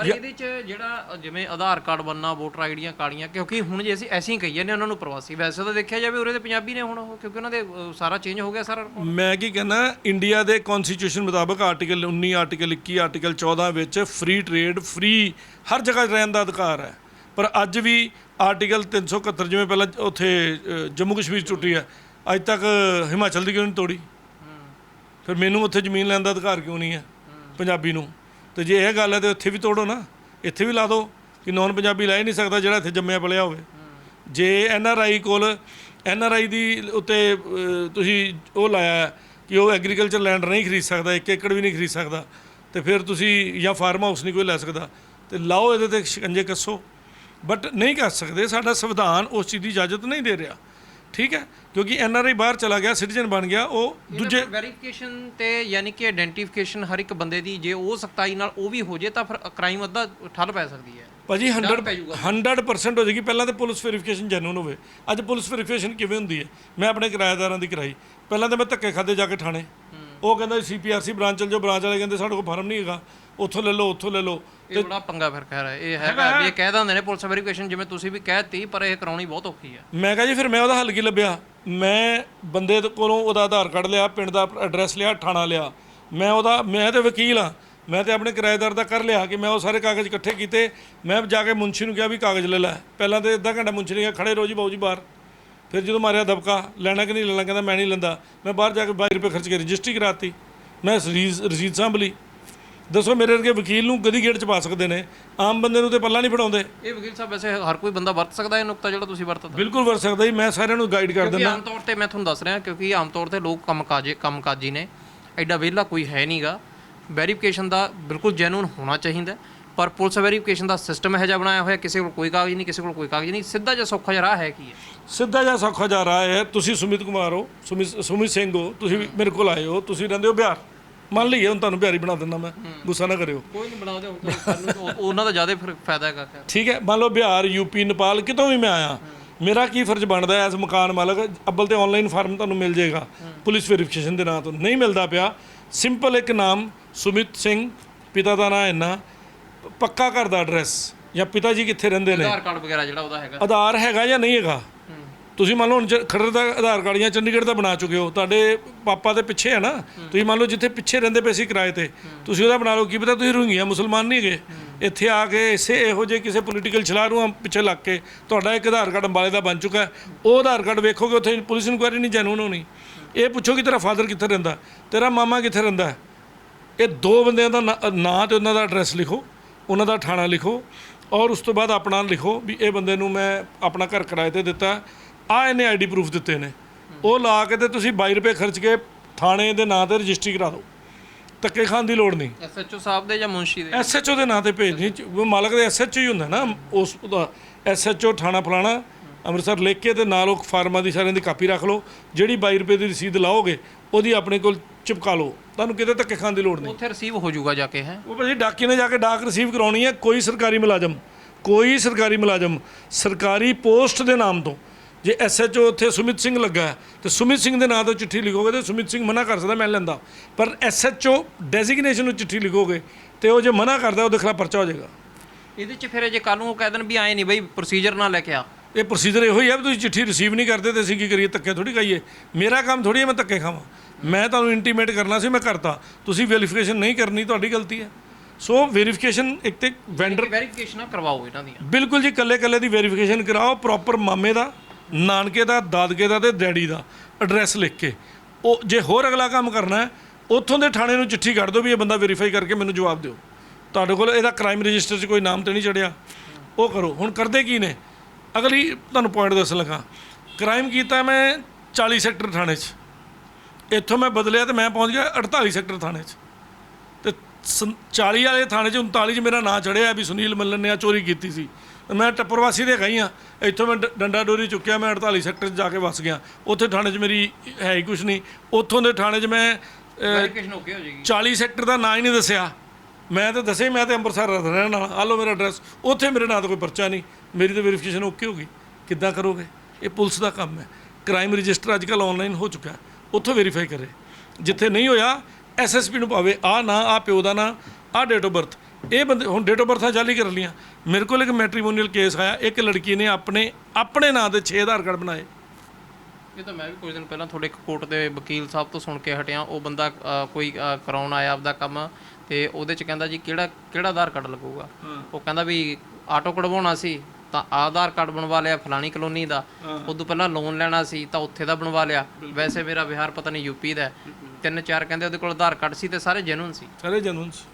ਪਰ ਇਹਦੇ 'ਚ ਜਿਹੜਾ ਜਿਵੇਂ ਆਧਾਰ ਕਾਰਡ ਬੰਨਾ ਵੋਟਰ ਆਈਡੀਆਂ ਕਾਲੀਆਂ ਕਿਉਂਕਿ ਹੁਣ ਜੇ ਅਸੀਂ ਐਸੀ ਕਹੀਏ ਨੇ ਉਹਨਾਂ ਨੂੰ ਪ੍ਰਵਾਸੀ ਵੈਸੇ ਤਾਂ ਦੇਖਿਆ ਜਾਵੇ ਉਰੇ ਦੇ ਪੰਜਾਬੀ ਨੇ ਹੁਣ ਉਹ ਕਿਉਂਕਿ ਉਹਨਾਂ ਦੇ ਸਾਰਾ ਚੇਂਜ ਹੋ ਗਿਆ ਸਾਰਾ ਮੈਂ ਕੀ ਕਹਿੰਦਾ ਇੰਡੀਆ ਦੇ ਕਨਸਟੀਟਿਊਸ਼ਨ ਮੁਤਾਬਕ ਆਰਟੀਕਲ 19 ਆਰਟੀਕਲ 21 ਆਰਟੀਕਲ 14 ਵਿੱਚ ਫ੍ਰੀ ਟ੍ਰੇਡ ਫ੍ਰੀ ਹਰ ਜਗ੍ਹਾ ਰਹਿਣ ਦਾ ਅਧਿਕਾਰ ਹੈ। ਪਰ ਅੱਜ ਵੀ ਆਰਟੀਕਲ 371 ਜਿਵੇਂ ਪਹਿਲਾਂ ਉੱਥੇ ਜੰਮੂ ਕਸ਼ਮੀਰ ਟੁੱਟੀ ਹੈ ਅੱਜ ਤੱਕ ਹਿਮਾਚਲ ਦੀ ਕਿਉਂ ਨਹੀਂ ਤੋੜੀ? ਫਿਰ ਮੈਨੂੰ ਉੱਥੇ ਜ਼ਮੀਨ ਲੈਣ ਦਾ ਅਧਿਕਾਰ ਕਿਉਂ ਨਹੀਂ ਹੈ। ਪੰਜਾਬੀ ਨੂੰ। ਤੇ ਜੇ ਇਹ ਗੱਲ ਹੈ ਤੇ ਉੱਥੇ ਵੀ ਤੋੜੋ ਨਾ। ਇੱਥੇ ਵੀ ਲਾ ਦਿਓ ਕਿ ਨੌਨ ਪੰਜਾਬੀ ਲੈ ਹੀ ਨਹੀਂ ਸਕਦਾ ਜਿਹੜਾ ਇੱਥੇ ਜੰਮਿਆ ਪਲਿਆ ਹੋਵੇ। ਜੇ ਐਨ ਆਰ ਆਈ ਕੋਲ ਐਨ ਆਰ ਆਈ ਦੀ ਉੱਤੇ ਤੁਸੀਂ ਉਹ ਲਾਇਆ ਕਿ ਉਹ ਐਗਰੀਕਲਚਰ ਲੈਂਡ ਨਹੀਂ ਖਰੀਦ ਸਕਦਾ, ਇੱਕ ਏਕੜ ਵੀ ਨਹੀਂ ਖਰੀਦ ਸਕਦਾ, ਤੇ ਫਿਰ ਤੁਸੀਂ ਜਾਂ ਫਾਰਮ ਹਾਊਸ ਨਹੀਂ ਕੋਈ ਲੈ ਸਕਦਾ, ਤੇ ਲਾਓ ਇਹਦੇ ਤੇ ਸ਼ਿਕੰਜੇ ਕੱਸੋ। ਬਟ ਨਹੀਂ ਕਰ ਸਕਦੇ, ਸਾਡਾ ਸੰਵਿਧਾਨ ਉਸ ਚੀਜ਼ ਦੀ ਇਜਾਜ਼ਤ ਨਹੀਂ ਦੇ ਰਿਹਾ। ਠੀਕ ਹੈ? ਕਿਉਂਕਿ ਐਨ ਆਰ ਆਈ ਬਾਹਰ ਚਲਾ ਗਿਆ ਸਿਟੀਜ਼ਨ ਬਣ ਗਿਆ ਉਹ ਦੂਜੇ ਵੈਰੀਫਿਕੇਸ਼ਨ ਤੇ ਯਾਨੀ ਕਿ ਆਇਡੈਂਟੀਫਿਕੇਸ਼ਨ ਹਰ ਇੱਕ ਬੰਦੇ ਦੀ ਜੇ ਉਹ ਸਖਤਾਈ ਨਾਲ ਉਹ ਵੀ ਹੋ ਜੇ ਤਾਂ ਫਿਰ ਕ੍ਰਾਈਮ ਅੱਧਾ ਠੱਲ ਪੈ ਸਕਦੀ ਹੈ। ਭਾਜੀ 100 ਪੈ ਜਾਊਗਾ। 100% ਹੋ ਜਾਏਗੀ। ਪਹਿਲਾਂ ਤੇ ਪੁਲਿਸ ਵੈਰੀਫਿਕੇਸ਼ਨ ਜੈਨੂਨ ਹੋਵੇ। ਅੱਜ ਪੁਲਿਸ ਵੈਰੀਫਿਕੇਸ਼ਨ ਕਿਵੇਂ ਹੁੰਦੀ ਹੈ? ਮੈਂ ਆਪਣੇ ਕਿਰਾਏਦਾਰਾਂ ਦੀ ਕਰਾਈ। ਪਹਿਲਾਂ ਤਾਂ ਮੈਂ ਧੱਕੇ ਖਾਦੇ ਜਾ ਕੇ ਥਾਣੇ। ਉਹ ਕਹਿੰਦਾ ਸੀਪੀਆਰਸੀ ਬ੍ਰਾਂਚ ਚਲ ਜਾਓ ਬ੍ਰਾਂਚ ਵਾਲੇ ਕਹਿੰਦੇ ਸਾਡੇ ਕੋਲ ਫਾਰਮ ਨਹੀਂ ਹੈਗਾ। ਉੱਥੋਂ ਲੈ ਲਓ ਉੱਥੋਂ ਲੈ ਲਓ। ਇਹ ਬੜਾ ਪੰਗਾ ਫਿਰ ਖੈਰ ਹੈ ਇਹ ਹੈਗਾ ਵੀ ਇਹ ਕਹਿ ਦਿੰਦੇ ਨੇ ਪੁਲਿਸ ਵੈਰੀਫਿਕੇਸ਼ਨ ਜਿਵੇਂ ਤੁਸੀਂ ਵੀ ਕਹਿਤੀ ਪਰ ਇਹ ਕਰਾਉਣੀ ਬਹੁਤ ਔਖੀ ਹੈ। ਮੈਂ ਕਿਹਾ ਜੀ ਫਿਰ ਮੈਂ ਉਹਦਾ ਹੱਲ ਕੀ ਲੱਭਿਆ? ਮੈਂ ਬੰਦੇ ਦੇ ਕੋਲੋਂ ਉਹਦਾ ਆਧਾਰ ਕਾਰਡ ਲਿਆ ਪਿੰਡ ਦਾ ਐਡਰੈਸ ਲਿਆ ਥਾਣਾ ਲਿਆ। ਮੈਂ ਉਹਦਾ ਮੈਂ ਤੇ ਵਕੀਲ ਆ ਮੈਂ ਤੇ ਆਪਣੇ ਕਿਰਾਏਦਾਰ ਦਾ ਕਰ ਲਿਆ ਕਿ ਮੈਂ ਉਹ ਸਾਰੇ ਕਾਗਜ਼ ਇਕੱਠੇ ਕੀਤੇ। ਮੈਂ ਜਾ ਕੇ ਮੁੰਸ਼ੀ ਨੂੰ ਕਿਹਾ ਵੀ ਕਾਗਜ਼ ਲੈ ਲੈ। ਪਹਿਲਾਂ ਤੇ ਅੱਧਾ ਘੰਟਾ ਮੁੰਸ਼ੀ ਨੇ ਕਿਹਾ ਖੜੇ ਰਹੋ ਜੀ ਬਾਊ ਜੀ ਬਾਹਰ। ਫਿਰ ਜਦੋਂ ਮਾਰਿਆ ਦਬਕਾ ਲੈਣਾ ਕਿ ਨਹੀਂ ਲੈਣਾ ਕਹਿੰਦਾ ਮੈਂ ਨਹੀਂ ਲੈਂਦਾ। ਮੈਂ ਬਾਹਰ ਜਾ ਕੇ 22 ਰੁਪਏ ਖਰਚ ਕੇ ਰਜਿਸਟਰੀ ਕਰਾਤੀ। ਮੈਂ ਰਸੀਦ ਰਸੀਦ ਲਈ ਦੱਸੋ ਮੇਰੇ ਵਰਗੇ ਵਕੀਲ ਨੂੰ ਗਦੀ ਗੇਟ ਚ ਪਾ ਸਕਦੇ ਨੇ? ਆਮ ਬੰਦੇ ਨੂੰ ਤੇ ਪੱਲਾ ਨਹੀਂ ਫੜਾਉਂਦੇ। ਇਹ ਵਕੀਲ ਸਾਹਿਬ ਵੈਸੇ ਹਰ ਕੋਈ ਬੰਦਾ ਵਰਤ ਸਕਦਾ ਇਹ ਨੁਕਤਾ ਜਿਹੜਾ ਤੁਸੀਂ ਵਰਤਦੇ ਬਿਲਕੁਲ ਵਰ ਸਕਦਾ ਜੀ ਮੈਂ ਸਾਰਿਆਂ ਨੂੰ ਗਾਈਡ ਕਰ ਦਿੰਦਾ। ਆਮ ਤੌਰ ਤੇ ਮੈਂ ਤੁਹਾਨੂੰ ਦੱਸ ਰਿਹਾ ਕਿਉਂਕਿ ਆਮ ਤੌਰ ਤੇ ਲੋਕ ਕੰਮਕਾਜੇ ਕੰਮਕਾਜੀ ਨੇ। ਐਡਾ ਵਿਹਲਾ ਕੋਈ ਹੈ ਨਹੀਂਗਾ ਵੈਰੀਫਿਕੇਸ਼ਨ ਦਾ ਬਿਲਕੁਲ ਜੈਨੂਨ ਹੋਣਾ ਚਾਹੀਦਾ। ਪਰ ਪੁਲਿਸ ਵੈਰੀਫਿਕੇਸ਼ਨ ਦਾ ਸਿਸਟਮ ਇਹੋ ਜਿਹਾ ਬਣਾਇਆ ਹੋਇਆ ਕਿਸੇ ਕੋਲ ਕੋਈ ਕਾਗਜ਼ ਨਹੀਂ ਕਿਸੇ ਕੋਲ ਕੋਈ ਕਾਗਜ਼ ਨਹੀਂ। ਸਿੱਧਾ ਜਿਹਾ ਸੌਖਾ ਜਿਹਾ ਰਾਹ ਹੈ ਕੀ ਹੈ? ਸਿੱਧਾ ਜਿਹਾ ਸੌਖਾ ਜਾ ਰਹਾ ਹੈ ਤੁਸੀਂ ਸੁਮਿਤ ਕੁਮਾਰ ਹੋ ਸੁਮਿਤ ਸੁਮਿਤ ਸਿੰਘ ਹੋ ਤੁਸੀਂ ਮੇਰੇ ਕੋਲ ਆਏ ਹੋ ਤੁਸੀਂ ਰਹਿੰਦੇ ਹੋ ਬਿਹਾਰ। ਮੰਨ ਲਈਏ ਹੁਣ ਤੁਹਾਨੂੰ ਬਿਹਾਰੀ ਬਣਾ ਦਿੰਦਾ ਮੈਂ। ਗੁੱਸਾ ਨਾ ਕਰਿਓ। ਕੋਈ ਨਹੀਂ ਬਣਾਉਂਦੇ ਹੁਣ ਉਹਨਾਂ ਦਾ ਜ਼ਿਆਦਾ ਫਿਰ ਫਾਇਦਾ ਹੈਗਾ ਠੀਕ ਹੈ ਮੰਨ ਲਓ ਬਿਹਾਰ ਯੂਪੀ ਨੇਪਾਲ ਕਿਤੋਂ ਵੀ ਮੈਂ ਆਇਆ। ਮੇਰਾ ਕੀ ਫਰਜ਼ ਬਣਦਾ ਐਸ ਮਕਾਨ ਮਾਲਕ? ਅੱਬਲ ਤੇ ਆਨਲਾਈਨ ਫਾਰਮ ਤੁਹਾਨੂੰ ਮਿਲ ਜਾਏਗਾ। ਪੁਲਿਸ ਵੈਰੀਫਿਕੇਸ਼ਨ ਦੇ ਨਾਂ ਤੋਂ। ਨਹੀਂ ਮਿਲਦਾ ਪਿਆ। ਸਿੰਪਲ ਇੱਕ ਨਾਮ ਸੁਮਿਤ ਸਿੰਘ। ਪਿਤਾ ਦਾ ਨਾਂ ਇੰਨਾ। ਪੱਕਾ ਘਰ ਦਾ ਐਡਰੈਸ ਜਾਂ ਪਿਤਾ ਜੀ ਕਿੱਥੇ ਰਹਿੰਦੇ ਨੇ? ਆਧਾਰ ਕਾਰਡ ਵਗੈਰਾ ਜਿਹੜਾ ਉਹਦਾ ਹੈਗਾ। ਆਧਾਰ ਹੈਗਾ ਜਾਂ ਨਹੀਂ ਹੈਗਾ? ਤੁਸੀਂ ਮੰਨ ਲਓ ਹੁਣ ਜ- ਖਰੜ ਦਾ ਆਧਾਰ ਕਾਰਡ ਜਾਂ ਚੰਡੀਗੜ੍ਹ ਦਾ ਬਣਾ ਚੁੱਕੇ ਹੋ, ਤੁਹਾਡੇ ਪਾਪਾ ਦੇ ਪਿੱਛੇ ਹੈ ਨਾ, ਤੁਸੀਂ ਮੰਨ ਲਓ ਜਿੱਥੇ ਪਿੱਛੇ ਰਹਿੰਦੇ ਪਏ ਸੀ ਕਿਰਾਏ ਤੇ, ਤੁਸੀਂ ਉਹਦਾ ਬਣਾ ਲਓ, ਕੀ ਪਤਾ ਤੁਸੀਂ ਰੋਹਿੰਗੀਆ ਮੁਸਲਮਾਨ ਨਹੀਂ ਹੈਗੇ। ਇੱਥੇ ਆ ਕੇ ਇਸੇ ਇਹੋ ਜਿਹੇ ਕਿਸੇ ਪੋਲੀਟੀਕਲ ਛਲਾਰੂ ਪਿੱਛੇ ਲੱਗ ਕੇ ਤੁਹਾਡਾ ਇੱਕ ਆਧਾਰ ਕਾਰਡ ਅੰਬਾਲੇ ਦਾ ਬਣ ਚੁੱਕਾ ਹੈ। ਉਹ ਆਧਾਰ ਕਾਰਡ ਵੇਖੋਗੇ, ਉੱਥੇ ਪੁਲਿਸ ਇਨਕੁਆਇਰੀ ਨਹੀਂ ਜੈਨੂਨ ਹੋਣੀ। ਇਹ ਪੁੱਛੋ ਕਿ ਤੇਰਾ ਫਾਦਰ ਕਿੱਥੇ ਰਹਿੰਦਾ, ਤੇਰਾ ਮਾਮਾ ਕਿੱਥੇ ਰਹਿੰਦਾ ਹੈ? ਇਹ ਦੋ ਬੰਦਿਆਂ ਦਾ ਨਾਂ- ਨਾਂ ਤੇ ਉਹਨਾਂ ਦਾ ਐਡਰੈਸ ਲਿਖੋ, ਉਹਨਾਂ ਦਾ ਥਾਣਾ ਲਿਖੋ, ਔਰ ਉਸ ਤੋਂ ਬਾਅਦ ਆਪਣਾ ਲਿਖੋ ਵੀ ਇਹ ਬੰਦੇ ਨੂੰ ਮੈਂ ਆਪਣਾ ਘਰ ਕਿਰਾਏ ਤੇ ਦਿੱਤਾ। ਆ ਇਹਨੇ ਆਈਡੀ ਪ੍ਰੂਫ ਦਿੱਤੇ ਨੇ। ਉਹ ਲਾ ਕੇ ਤੇ ਤੁਸੀਂ 22 ਰੁਪਏ ਖਰਚ ਕੇ ਥਾਣੇ ਦੇ ਨਾਂ ਤੇ ਰਜਿਸਟਰੀ ਕਰਾ ਦਿਓ। ਧੱਕੇ ਖਾਣ ਦੀ ਲੋੜ ਨਹੀਂ। ਐਸਐਚਓ ਸਾਹਿਬ ਦੇ ਜਾਂ ਮੁੰਸ਼ੀ ਦੇ? ਐਸਐਚਓ ਦੇ ਨਾਂ ਤੇ ਭੇਜਣੀ ਮਾਲਕ ਦੇ ਐਸਐਚਓ ਹੀ ਹੁੰਦਾ ਨਾ। ਉਸ ਦਾ ਐਸਐਚਓ ਥਾਣਾ ਫਲਾਣਾ ਅੰਮ੍ਰਿਤਸਰ ਲਿਖ ਕੇ ਤੇ ਨਾਲ ਉਹ ਫਾਰਮਾਂ ਦੀ ਸਾਰਿਆਂ ਦੀ ਕਾਪੀ ਰੱਖ ਲਓ। ਜਿਹੜੀ 22 ਰੁਪਏ ਦੀ ਰਸੀਦ ਲਾਓਗੇ ਉਹਦੀ ਆਪਣੇ ਕੋਲ ਚਿਪਕਾ ਲਓ। ਤੁਹਾਨੂੰ ਕਿਤੇ ਧੱਕੇ ਖਾਣ ਦੀ ਲੋੜ ਨਹੀਂ। ਉੱਥੇ ਰਿਸੀਵ ਹੋ ਜਾਊਗਾ ਜਾ ਕੇ ਹੈ? ਉਹ ਭਾਜੀ ਡਾਕੀ ਨੇ ਜਾ ਕੇ ਡਾਕ ਰਿਸੀਵ ਕਰਾਉਣੀ ਹੈ। ਕੋਈ ਸਰਕਾਰੀ ਮੁਲਾਜ਼ਮ ਕੋਈ ਸਰਕਾਰੀ ਮੁਲਾਜ਼ਮ ਸਰਕਾਰੀ ਪੋਸਟ ਦੇ ਨਾਮ ਤੋਂ ਜੇ ਐਸਐਚਓ ਉੱਥੇ ਸੁਮਿਤ ਸਿੰਘ ਲੱਗਾ ਤੇ ਸੁਮਿਤ ਸਿੰਘ ਦੇ ਨਾਂ ਤੋਂ ਚਿੱਠੀ ਲਿਖੋਗੇ ਤੇ ਸੁਮਿਤ ਸਿੰਘ ਮਨਾ ਕਰ ਸਕਦਾ ਮੈਂ ਲੈਂਦਾ। ਪਰ ਐਸਐਚਓ ਡੈਜ਼ਿਗਨੇਸ਼ਨ ਨੂੰ ਚਿੱਠੀ ਲਿਖੋਗੇ ਤੇ ਉਹ ਜੇ ਮਨਾ ਕਰਦਾ ਉਹਦੇ ਖਿਲਾਫ ਪਰਚਾ ਹੋ ਜਾਏਗਾ। ਇਹਦੇ ਚ ਫਿਰ ਜੇ ਕੱਲ ਨੂੰ ਉਹ ਕਹਿ ਦੇਣ ਵੀ ਐ ਨਹੀਂ ਬਈ ਪ੍ਰੋਸੀਜਰ ਨਾ ਲੈ ਕੇ ਆ। ਇਹ ਪ੍ਰੋਸੀਜਰ ਇਹੋ ਹੀ ਹੈ ਵੀ ਤੁਸੀਂ ਚਿੱਠੀ ਰਿਸੀਵ ਨਹੀਂ ਕਰਦੇ ਤੇ ਅਸੀਂ ਕੀ ਕਰੀਏ ਧੱਕੇ ਥੋੜੀ ਖਾਈਏ। ਮੇਰਾ ਕੰਮ ਥੋੜੀ ਹੈ ਮੈਂ ਧੱਕੇ ਖਾਵਾਂ। ਮੈਂ ਤੁਹਾਨੂੰ ਇੰਟੀਮੇਟ ਕਰਨਾ ਸੀ ਮੈਂ ਕਰਤਾ। ਤੁਸੀਂ ਵੈਰੀਫਿਕੇਸ਼ਨ ਨਹੀਂ ਕਰਨੀ ਤੁਹਾਡੀ ਗਲਤੀ ਹੈ। ਸੋ ਵੈਰੀਫਿਕੇਸ਼ਨ ਇੱਕ ਤੇ ਵੈਂਡਰ ਵੈਰੀਫਿਕੇਸ਼ਨ ਕਰਵਾਓ ਇਹਨਾਂ ਦੀਆਂ। ਬਿਲਕੁਲ ਜੀ ਕੱਲੇ ਕੱਲੇ ਦੀ ਵੈਰੀਫਿਕੇਸ਼ਨ ਕਰਾਓ ਪ੍ਰੋਪਰ ਮਾਮੇ ਦਾ। ਨਾਨਕੇ ਦਾ, ਦਾਦਕੇ ਦਾ ਤੇ ਡੈਡੀ ਦਾ ਐਡਰੈਸ ਲਿਖ ਕੇ। ਉਹ ਜੇ ਹੋਰ ਅਗਲਾ ਕੰਮ ਕਰਨਾ ਹੈ, ਉੱਥੋਂ ਦੇ ਥਾਣੇ ਨੂੰ ਚਿੱਠੀ ਕੱਢ ਦਿਓ ਵੀ ਇਹ ਬੰਦਾ ਵੈਰੀਫਾਈ ਕਰਕੇ ਮੈਨੂੰ ਜਵਾਬ ਦਿਓ। ਤੁਹਾਡੇ ਕੋਲ ਇਹਦਾ ਕ੍ਰਾਈਮ ਰਜਿਸਟਰ 'ਚ ਕੋਈ ਨਾਮ ਤੇ ਨਹੀਂ ਚੜਿਆ। ਉਹ ਕਰੋ। ਹੁਣ ਕਰਦੇ ਕੀ ਨੇ? ਅਗਲੀ ਤੁਹਾਨੂੰ ਪੁਆਇੰਟ ਦੱਸਣ ਲੱਗਾ। ਕ੍ਰਾਈਮ ਕੀਤਾ ਮੈਂ 40 ਸੈਕਟਰ ਥਾਣੇ 'ਚ। ਇੱਥੋਂ ਮੈਂ ਬਦਲਿਆ ਤੇ ਮੈਂ ਪਹੁੰਚ ਗਿਆ 48 ਸੈਕਟਰ ਥਾਣੇ 'ਚ। ਤੇ ਸੰ- 40 ਵਾਲੇ ਥਾਣੇ 'ਚ 39 'ਚ ਮੇਰਾ ਨਾਂ ਚੜਿਆ ਵੀ ਸੁਨੀਲ ਮੱਲਨ ਨੇ ਆ ਚੋਰੀ ਕੀਤੀ ਸੀ। ਮੈਂ ਟੱਪਰਵਾਸੀ ਦੇ ਗਈ ਆ। ਇੱਥੋਂ ਮੈਂ ਡ- ਡੰਡਾ ਡੋਰੀ ਚੁੱਕਿਆ ਮੈਂ 48 ਸੈਕਟਰ 'ਚ ਜਾ ਕੇ ਵਸ ਗਿਆ। ਉੱਥੇ ਥਾਣੇ 'ਚ ਮੇਰੀ ਹੈ ਹੀ ਕੁਛ ਨਹੀਂ। ਉੱਥੋਂ ਦੇ ਥਾਣੇ 'ਚ ਮੈਂ ਅਹ, ਵੈਰੀਫਿਕੇਸ਼ਨ ਓਕੇ ਹੋ ਜਾਏਗੀ? 40 ਸੈਕਟਰ ਦਾ ਨਾਂ ਹੀ ਨਹੀਂ ਦੱਸਿਆ। ਮੈਂ ਤਾਂ ਦੱਸਿਆ ਹੀ ਮੈਂ ਤੇ ਅੰਮ੍ਰਿਤਸਰ ਰਹਿਣ ਵਾਲਾ। ਆ ਲਓ ਮੇਰਾ ਐਡਰੈਸ ਉੱਥੇ ਮੇਰੇ ਨਾਂ ਤੇ ਕੋਈ ਪਰਚਾ ਨਹੀਂ। ਮੇਰੀ ਤਾਂ ਵੈਰੀਫਿਕੇਸ਼ਨ ਓਕੇ ਹੋ ਗਈ। ਕਿੱਦਾਂ ਕਰੋਗੇ? ਇਹ ਪੁਲਿਸ ਦਾ ਕੰਮ ਹੈ। ਕ੍ਰਾਈਮ ਰਜਿਸਟਰ ਅੱਜ ਕੱਲ੍ਹ ਆਨਲਾਈਨ ਹੋ ਚੁੱਕਾ ਹੈ ਉੱਥੋਂ ਵੈਰੀਫਾਈ ਕਰੇ। ਜਿੱਥੇ ਨਹੀਂ ਹੋਇਆ ਐਸਐਸਪੀ ਨੂੰ ਪਾਵੇ। ਆ ਨਾ ਆ ਪਿਓ ਦਾ ਨਾਂ ਆ ਡੇਟ ਆਫ ਬਰਥ ਇਹ ਬੰਦੇ ਹੁਣ ਡੇਟ ਆਫ ਬਰਥਾਂ ਜਾਲੀ ਕਰ ਲੀਆਂ ਮੇਰੇ ਕੋਲ ਇੱਕ ਮੈਟ੍ਰੀਮੋਨੀਅਲ ਕੇਸ ਆਇਆ ਇੱਕ ਲੜਕੀ ਨੇ ਆਪਣੇ ਆਪਣੇ ਨਾਂ ਦੇ 6 ਆਧਾਰ ਕਾਰਡ ਬਣਾਏ। ਇਹ ਤਾਂ ਮੈਂ ਵੀ ਕੁਝ ਦਿਨ ਪਹਿਲਾਂ ਤੁਹਾਡੇ ਇੱਕ ਕੋਰਟ ਦੇ ਵਕੀਲ ਸਾਹਿਬ ਤੋਂ ਸੁਣ ਕੇ ਹਟਿਆ ਉਹ ਬੰਦਾ ਕੋਈ ਕਰਾਉਣ ਆਇਆ ਆਪਦਾ ਕੰਮ ਤੇ ਉਹਦੇ ਚ ਕਹਿੰਦਾ ਜੀ ਕਿਹੜਾ ਕਿਹੜਾ ਆਧਾਰ ਕਾਰਡ ਲੱਗੂਗਾ? ਉਹ ਕਹਿੰਦਾ ਵੀ ਆਟੋ ਕਢਵਾਉਣਾ ਸੀ ਤਾਂ ਆਧਾਰ ਕਾਰਡ ਬਣਵਾ ਲਿਆ ਫਲਾਣੀ ਕਲੋਨੀ ਦਾ। ਉਦੋਂ ਪਹਿਲਾਂ ਲੋਨ ਲੈਣਾ ਸੀ ਤਾਂ ਉੱਥੇ ਦਾ ਬਣਵਾ ਲਿਆ। ਵੈਸੇ ਮੇਰਾ ਬਿਹਾਰ ਪਤਾ ਨਹੀਂ ਯੂਪੀ ਦਾ। ਤਿੰਨ ਚਾਰ ਕਹਿੰਦੇ ਉਹਦੇ ਕੋਲ ਆਧਾਰ ਕਾਰਡ ਸੀ ਤੇ ਸਾਰੇ ਜੈਨੂਨ ਸੀ। ਸਾਰੇ ਜਨੂਨ ਸੀ।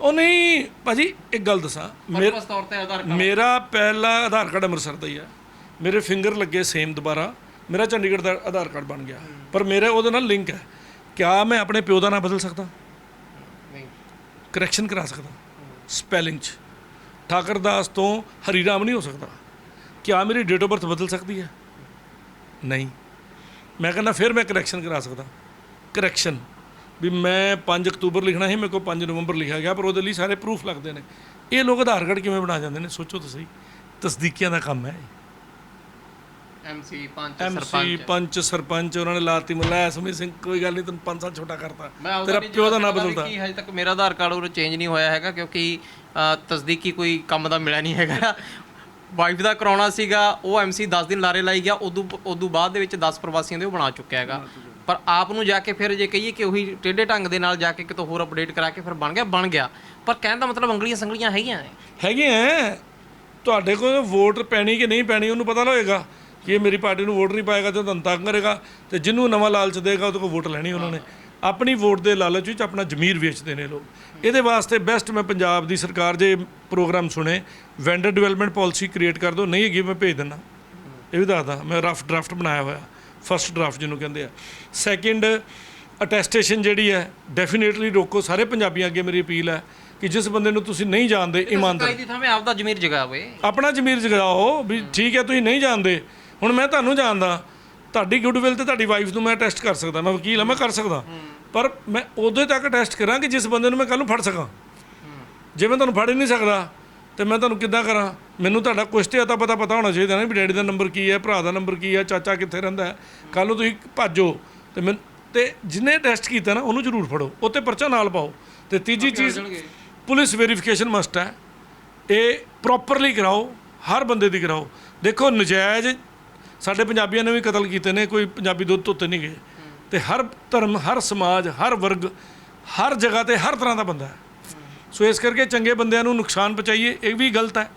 ਉਹ ਨਹੀਂ ਭਾਜੀ ਇੱਕ ਗੱਲ ਦੱਸਾਂ। ਮੇਰੇ ਪਰਪਸ ਤੌਰ ਤੇ ਆਧਾਰ ਮੇਰਾ ਪਹਿਲਾ ਆਧਾਰ ਕਾਰਡ ਅੰਮ੍ਰਿਤਸਰ ਦਾ ਹੀ ਆ। ਮੇਰੇ ਫਿੰਗਰ ਲੱਗੇ ਸੇਮ ਦੁਬਾਰਾ। ਮੇਰਾ ਚੰਡੀਗੜ੍ਹ ਦਾ ਆਧਾਰ ਕਾਰਡ ਬਣ ਗਿਆ। ਪਰ ਮੇਰਾ ਉਹਦੇ ਨਾਲ ਲਿੰਕ ਹੈ। ਕਿਆ ਮੈਂ ਆਪਣੇ ਪਿਓ ਦਾ ਨਾਮ ਬਦਲ ਸਕਦਾ? ਨਹੀਂ। ਕਰੈਕਸ਼ਨ ਕਰਾ ਸਕਦਾ। ਸਪੈਲਿੰਗ 'ਚ। ਠਾਕਰ ਦਾਸ ਤੋਂ ਹਰੀਰਾਮ ਨਹੀਂ ਹੋ ਸਕਦਾ। ਕਿਆ ਮੇਰੀ ਡੇਟ ਆਫ ਬਰਥ ਬਦਲ ਸਕਦੀ ਹੈ? ਨਹੀਂ। ਮੈਂ ਕਹਿੰਦਾ ਫਿਰ ਮੈਂ ਕਰੈਕਸ਼ਨ ਕਰਾ ਸਕਦਾ। ਕਰੈਕਸ਼ਨ ਵੀ ਮੈਂ 5 ਅਕਤੂਬਰ ਲਿਖਣਾ ਸੀ ਮੇਰੇ ਕੋਲ 5 ਨਵੰਬਰ ਲਿਖਿਆ ਗਿਆ ਪਰ ਉਹਦੇ ਲਈ ਸਾਰੇ ਪ੍ਰੂਫ ਲੱਗਦੇ ਨੇ। ਇਹ ਲੋਕ ਆਧਾਰ ਕਾਰਡ ਕਿਵੇਂ ਬਣਾ ਜਾਂਦੇ ਨੇ? ਸੋਚੋ ਤਾਂ ਸਹੀ ਤਸਦੀਕੀਆਂ ਦਾ ਕੰਮ ਹੈ ਐਮਸੀ ਪੰਚ ਐਮਸੀ ਸਰਪੰਚ। ਪੰਚ ਸਰਪੰਚ ਉਹਨਾਂ ਨੇ ਲਾਤੀ ਮੁੱਲਾ ਸਮੀ ਸਿੰਘ ਕੋਈ ਗੱਲ ਨਹੀਂ ਤੈਨੂੰ 5 ਸਾਲ ਛੋਟਾ ਕਰਤਾ। ਤੇਰਾ ਪਿਓ ਦਾ ਵੀ ਬਦਲਦਾ ਕੀ ਹਜੇ ਤੱਕ ਮੇਰਾ ਆਧਾਰ ਕਾਰਡ ਉਹ ਚੇਂਜ ਨਹੀਂ ਹੋਇਆ ਹੈਗਾ ਕਿਉਂਕਿ ਤਸਦੀਕੀ ਕੋਈ ਕੰਮ ਦਾ ਮਿਲਿਆ ਨਹੀਂ ਹੈਗਾ। ਵਾਈਫ ਦਾ ਕਰਾਉਣਾ ਸੀਗਾ ਉਹ ਐਮਸੀ 10 ਦਿਨ ਲਾਰੇ ਲਾਈ ਗਿਆ ਉਦੋਂ ਉਦੋਂ ਬਾਅਦ ਦੇ ਵਿੱਚ 10 ਪ੍ਰਵਾਸੀਆਂ ਦੇ ਉਹ ਬਣਾ ਚੁੱਕਿਆ ਹੈਗਾ। ਪਰ ਆਪ ਨੂੰ ਜਾ ਕੇ ਫਿਰ ਜੇ ਕਹੀਏ ਕਿ ਉਹੀ ਟੇਢੇ ਢੰਗ ਦੇ ਨਾਲ ਜਾ ਕੇ ਕਿਤੋਂ ਹੋਰ ਅਪਡੇਟ ਕਰਾ ਕੇ ਫਿਰ ਬਣ ਗਿਆ ਬਣ ਗਿਆ। ਪਰ ਕਹਿਣ ਦਾ ਮਤਲਬ ਅੰਗਲੀਆਂ ਸੰਗਲੀਆਂ ਹੈਗੀਆਂ ਨੇ। ਹੈਗੇ ਤੁਹਾਡੇ ਕੋਲ ਵੋਟ ਪੈਣੀ ਕਿ ਨਹੀਂ ਪੈਣੀ ਉਹਨੂੰ ਪਤਾ ਹੋਏਗਾ ਕਿ ਇਹ ਮੇਰੀ ਪਾਰਟੀ ਨੂੰ ਵੋਟ ਨਹੀਂ ਪਾਏਗਾ ਤੇ ਤੁਹਾਨੂੰ ਤੰਗ ਕਰੇਗਾ ਤੇ ਜਿਹਨੂੰ ਨਵਾਂ ਲਾਲਚ ਦੇਗਾ ਉਹਦੇ ਕੋਲ ਵੋਟ ਲੈਣੀ ਉਹਨਾਂ ਨੇ। ਆਪਣੀ ਵੋਟ ਦੇ ਲਾਲਚ ਵਿੱਚ ਆਪਣਾ ਜ਼ਮੀਰ ਵੇਚਦੇ ਨੇ ਲੋਕ। ਇਹਦੇ ਵਾਸਤੇ ਬੈਸਟ ਮੈਂ ਪੰਜਾਬ ਦੀ ਸਰਕਾਰ ਜੇ ਪ੍ਰੋਗਰਾਮ ਸੁਣੇ ਵੈਂਡਰ ਡਿਵੈਲਪਮੈਂਟ ਪਾਲਿਸੀ ਕ੍ਰੀਏਟ ਕਰ ਦਿਓ ਨਹੀਂ ਹੈਗੀ ਮੈਂ ਭੇਜ ਦਿੰਦਾ। ਇਹ ਵੀ ਦੱਸਦਾ, ਮੈਂ ਰਫ ਡਰਾਫਟ ਬਣਾਇਆ ਹੋਇਆ। ਫਸਟ ਡਰਾਫਟ ਜਿਹਨੂੰ ਕਹਿੰਦੇ ਆ। ਸੈਕਿੰਡ ਅਟੈਸਟੇਸ਼ਨ ਜਿਹੜੀ ਹੈ ਡੈਫੀਨੇਟਲੀ ਰੋਕੋ ਸਾਰੇ ਪੰਜਾਬੀਆਂ ਅੱਗੇ ਮੇਰੀ ਅਪੀਲ ਹੈ ਕਿ ਜਿਸ ਬੰਦੇ ਨੂੰ ਤੁਸੀਂ ਨਹੀਂ ਜਾਣਦੇ ਇਮਾਨਦਾਰ। ਦੀ ਥਾਂ 'ਤੇ ਆਪਦਾ ਜ਼ਮੀਰ ਜਗਾਵੇ ਆਪਣਾ ਜ਼ਮੀਰ ਜਗਾਓ ਵੀ ਠੀਕ ਹੈ ਤੁਸੀਂ ਨਹੀਂ ਜਾਣਦੇ। ਹੁਣ ਮੈਂ ਤੁਹਾਨੂੰ ਜਾਣਦਾ ਤੁਹਾਡੀ ਗੁੱਡਵਿਲ ਤੇ ਤੁਹਾਡੀ ਵਾਈਫ ਨੂੰ ਮੈਂ ਟੈਸਟ ਕਰ ਸਕਦਾ ਮੈਂ ਵਕੀਲ ਹਾਂ ਮੈਂ ਕਰ ਸਕਦਾ। ਪਰ ਮੈਂ ਉਦੋਂ ਤੱਕ ਟੈਸਟ ਕਰਾਂ ਕਿ ਜਿਸ ਬੰਦੇ ਨੂੰ ਮੈਂ ਕੱਲ ਨੂੰ ਫੜ ਸਕਾਂ। ਜੇ ਮੈਂ ਤੁਹਾਨੂੰ ਫੜ ਹੀ ਨਹੀਂ ਸਕਦਾ ਤੇ ਮੈਂ ਤੁਹਾਨੂੰ ਕਿੱਦਾਂ ਕਰਾਂ? ਮੈਨੂੰ ਤੁਹਾਡਾ ਕੁਛ ਤੇ ਅਤਾ ਪਤਾ ਪਤਾ ਹੋਣਾ ਚਾਹੀਦਾ ਨਾ ਵੀ ਡੈਡੀ ਦਾ ਨੰਬਰ ਕੀ ਹੈ ਭਰਾ ਦਾ ਨੰਬਰ ਕੀ ਹੈ ਚਾਚਾ ਕਿੱਥੇ ਰਹਿੰਦਾ ਹੈ। ਕੱਲ ਨੂੰ ਤੁਸੀਂ ਭਾਜੋ ਤੇ ਮੈਂ ਤੇ ਜਿਹਨੇ ਟੈਸਟ ਕੀਤਾ ਨਾ ਉਹਨੂੰ ਜ਼ਰੂਰ ਫੜੋ। ਉੱਤੇ ਪਰਚਾ ਨਾਲ ਪਾਓ। ਤੇ ਤੀਜੀ ਚੀਜ਼ ਪੁਲਿਸ ਵੈਰੀਫਿਕੇਸ਼ਨ ਮਸਟ ਹੈ। ਇਹ ਪ੍ਰੋਪਰਲੀ ਕਰਾਓ ਹਰ ਬੰਦੇ ਦੀ ਕਰਾਓ। ਦੇਖੋ ਨਜਾਇਜ਼ ਸਾਡੇ ਪੰਜਾਬੀਆਂ ਨੇ ਵੀ ਕਤਲ ਕੀਤੇ ਨੇ ਕੋਈ ਪੰਜਾਬੀ ਦੁੱਧ ਧੋਤੇ ਨਹੀਂ ਗਏ। ਤੇ ਹਰ ਧਰਮ ਹਰ ਸਮਾਜ ਹਰ ਵਰਗ ਹਰ ਜਗ੍ਹਾ ਤੇ ਹਰ ਤਰ੍ਹਾਂ ਦਾ ਬੰਦਾ ਹੈ। ਸੋ ਇਸ ਕਰਕੇ ਚੰਗੇ ਬੰਦਿਆਂ ਨੂੰ ਨੁਕਸਾਨ ਪਹੁੰਚਾਈਏ ਇਹ ਵੀ ਗਲਤ ਹੈ।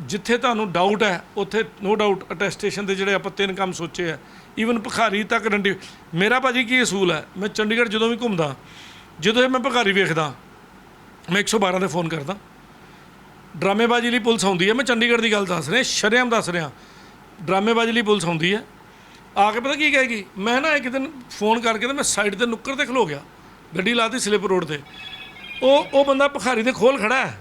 ਜਿੱਥੇ ਤੁਹਾਨੂੰ ਡਾਊਟ ਹੈ, ਉੱਥੇ ਨੋ ਡਾਊਟ ਅਟੈਸਟੇਸ਼ਨ ਦੇ ਜਿਹੜੇ ਆਪਾਂ ਤਿੰਨ ਕੰਮ ਸੋਚੇ ਆ। ਈਵਨ ਭਿਖਾਰੀ ਤੱਕ ਡੰਡੀ ਮੇਰਾ ਭਾਜੀ ਕੀ ਅਸੂਲ ਹੈ? ਮੈਂ ਚੰਡੀਗੜ੍ਹ ਜਦੋਂ ਵੀ ਘੁੰਮਦਾ, ਜਦੋਂ ਇਹ ਮੈਂ ਭਿਖਾਰੀ ਵੇਖਦਾ, ਮੈਂ 112 ਤੇ ਫੋਨ ਕਰਦਾ। ਡਰਾਮੇਬਾਜ਼ੀ ਲਈ ਪੁਲਿਸ ਆਉਂਦੀ ਹੈ, ਮੈਂ ਚੰਡੀਗੜ੍ਹ ਦੀ ਗੱਲ ਦੱਸ ਰਿਹਾ, ਸ਼ਰੇਆਮ ਦੱਸ ਰਿਹਾ। ਡਰਾਮੇਬਾਜ਼ੀ ਲਈ ਪੁਲਿਸ ਆਉਂਦੀ ਹੈ। ਆ ਕੇ ਪਤਾ ਕੀ ਕਹੇਗੀ ਮੈਂ ਨਾ ਇੱਕ ਦਿਨ ਫੋਨ ਕਰਕੇ ਤੇ ਮੈਂ ਸਾਈਡ ਤੇ ਨੁੱਕਰ ਤੇ ਖਲੋ ਗਿਆ। ਗੱਡੀ ਲਾਤੀ ਸਲਿੱਪ ਰੋਡ ਤੇ। ਉਹ ਉਹ ਬੰਦਾ ਭਿਖਾਰੀ ਦੇ ਖੋਲ ਖੜਾ ਹੈ।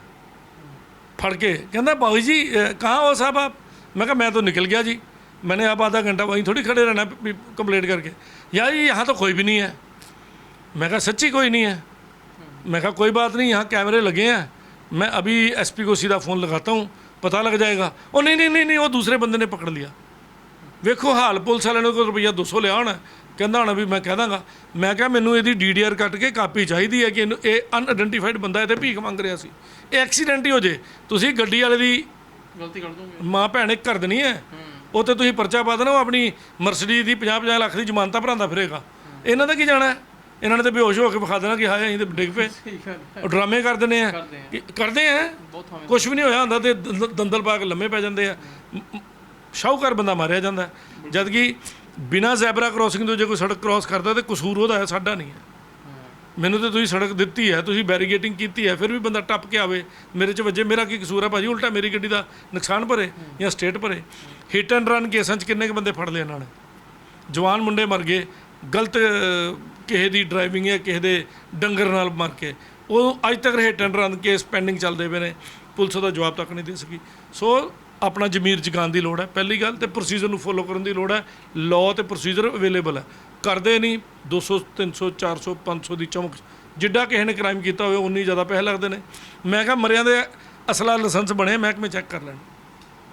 फड़ के कहता बाबू जी अ, कहाँ हो साहब आप मैं कहा मैं तो निकल गया जी मैंने आप आधा घंटा वहीं थोड़ी खड़े रहना कंप्लेंट करके यार ये यहाँ तो कोई भी नहीं है मैं कहा सच्ची कोई नहीं है मैं कहा कोई बात नहीं यहाँ कैमरे लगे हैं मैं अभी एसपी को सीधा फ़ोन लगाता हूँ पता लग जाएगा ओ नहीं नहीं नहीं नहीं वो दूसरे बंदे ने पकड़ लिया ਵੇਖੋ ਹਾਲ ਪੁਲਿਸ ਵਾਲਿਆਂ ਨੇ ਕੋਈ ਰੁਪਈਆ 200 ਲਿਆ ਹੋਣਾ। ਕਹਿੰਦਾ ਹੋਣਾ ਵੀ ਮੈਂ ਕਹਿ ਦਾਂਗਾ। ਮੈਂ ਕਿਹਾ ਮੈਨੂੰ ਇਹਦੀ ਡੀਡੀਆਰ ਕੱਟ ਕੇ ਕਾਪੀ ਚਾਹੀਦੀ ਹੈ ਕਿ ਇਹਨੂੰ ਇਹ ਅਨਆਇਡੈਂਟੀਫਾਈਡ ਬੰਦਾ ਇੱਥੇ ਭੀਖ ਮੰਗ ਰਿਹਾ ਸੀ। ਇਹ ਐਕਸੀਡੈਂਟ ਹੀ ਹੋ ਜੇ। ਤੁਸੀਂ ਗੱਡੀ ਵਾਲੇ ਦੀ ਗਲਤੀ ਕਰ ਦੋਗੇ। ਮਾਂ ਭੈਣ ਇੱਕ ਕਰ ਦੇਣੀ ਹੈ। ਉਹ ਤੇ ਤੁਸੀਂ ਪਰਚਾ ਪਾ ਦੇਣਾ ਉਹ ਆਪਣੀ ਮਰਸਡੀ ਦੀ 50 50 ਲੱਖ ਦੀ ਜ਼ਮਾਨਤਾਂ ਭਰਾਂਦਾ ਫਿਰੇਗਾ। ਇਹਨਾਂ ਦਾ ਕੀ ਜਾਣਾ? ਇਹਨਾਂ ਨੇ ਤੇ ਬੇਹੋਸ਼ ਹੋ ਕੇ ਵਿਖਾ ਦੇਣਾ ਕਿ ਹਾਏ ਅਸੀਂ ਤੇ ਡਿੱਗ ਪਏ। ਉਹ ਡਰਾਮੇ ਕਰ ਦਿੰਦੇ ਆ। ਕਰਦੇ ਆ। ਕੁਝ ਵੀ ਨਹੀਂ ਹੋਇਆ ਹੁੰਦਾ ਤੇ ਦੰਦ- ਦੰਦਲ ਪਾ ਕੇ ਲੰਮੇ ਪੈ ਜਾਂਦੇ ਆ। ਸ਼ਾਹੂਕਾਰ ਬੰਦਾ ਮਾਰਿਆ ਜਾਂਦਾ। ਹੈ। ਜਦ ਕਿ ਬਿਨਾਂ ਜ਼ੈਬਰਾ ਕ੍ਰਾਸਿੰਗ ਤੋਂ ਜੇ ਕੋਈ ਸੜਕ ਕ੍ਰਾਸ ਕਰਦਾ ਤੇ ਕਸੂਰ ਉਹਦਾ ਹੈ ਸਾਡਾ ਨਹੀਂ ਹੈ। ਮੈਨੂੰ ਤਾਂ ਤੁਸੀਂ ਸੜਕ ਦਿੱਤੀ ਹੈ ਤੁਸੀਂ ਬੈਰੀਗੇਟਿੰਗ ਕੀਤੀ ਹੈ ਫਿਰ ਵੀ ਬੰਦਾ ਟੱਪ ਕੇ ਆਵੇ ਮੇਰੇ 'ਚ ਵੱਜੇ ਮੇਰਾ ਕੀ ਕਸੂਰ ਹੈ? ਭਾਜੀ ਉਲਟਾ ਮੇਰੀ ਗੱਡੀ ਦਾ ਨੁਕਸਾਨ ਭਰੇ ਜਾਂ ਸਟੇਟ ਭਰੇ? ਹਿੱਟ ਐਂਡ ਰਨ ਕੇਸਾਂ 'ਚ ਕਿੰਨੇ ਕੁ ਬੰਦੇ ਫੜ ਲਏ ਇਹਨਾਂ ਨੇ? ਜਵਾਨ ਮੁੰਡੇ ਮਰ ਗਏ ਗਲਤ ਅਹ, ਕਿਸੇ ਦੀ ਡਰਾਈਵਿੰਗ ਜਾਂ ਕਿਸੇ ਦੇ ਡੰਗਰ ਨਾਲ ਮਰ ਕੇ। ਉਹ ਅੱਜ ਤੱਕ hit and run case pending ਚੱਲਦੇ ਪਏ ਨੇ। ਪੁਲਿਸ ਉਹਦਾ ਜਵਾਬ ਤੱਕ ਨਹੀਂ ਦੇ ਸਕੀ। ਸੋ ਆਪਣਾ ਜ਼ਮੀਰ ਜਗਾਉਣ ਦੀ ਲੋੜ ਹੈ। ਪਹਿਲੀ ਗੱਲ ਤੇ ਪ੍ਰੋਸੀਜਰ ਨੂੰ ਫੋਲੋ ਕਰਨ ਦੀ ਲੋੜ ਹੈ। ਲਾਅ ਤੇ ਪ੍ਰੋਸੀਜਰ ਅਵੇਲੇਬਲ ਹੈ। ਕਰਦੇ ਨਹੀਂ 200 300 400 500 ਦੀ ਚਮਕ ਜਿੱਡਾ ਕਿਸੇ ਨੇ ਕ੍ਰਾਈਮ ਕੀਤਾ ਹੋਵੇ ਉਨੀ ਜ਼ਿਆਦਾ ਪੈਸੇ ਲੱਗਦੇ ਨੇ। ਮੈਂ ਕਿਹਾ ਮਰਿਆਂ ਦੇ ਅਸਲਾ ਲਾਇਸੈਂਸ ਬਣੇ ਮਹਿਕਮੇ ਚੈੱਕ ਕਰ ਲੈਣ।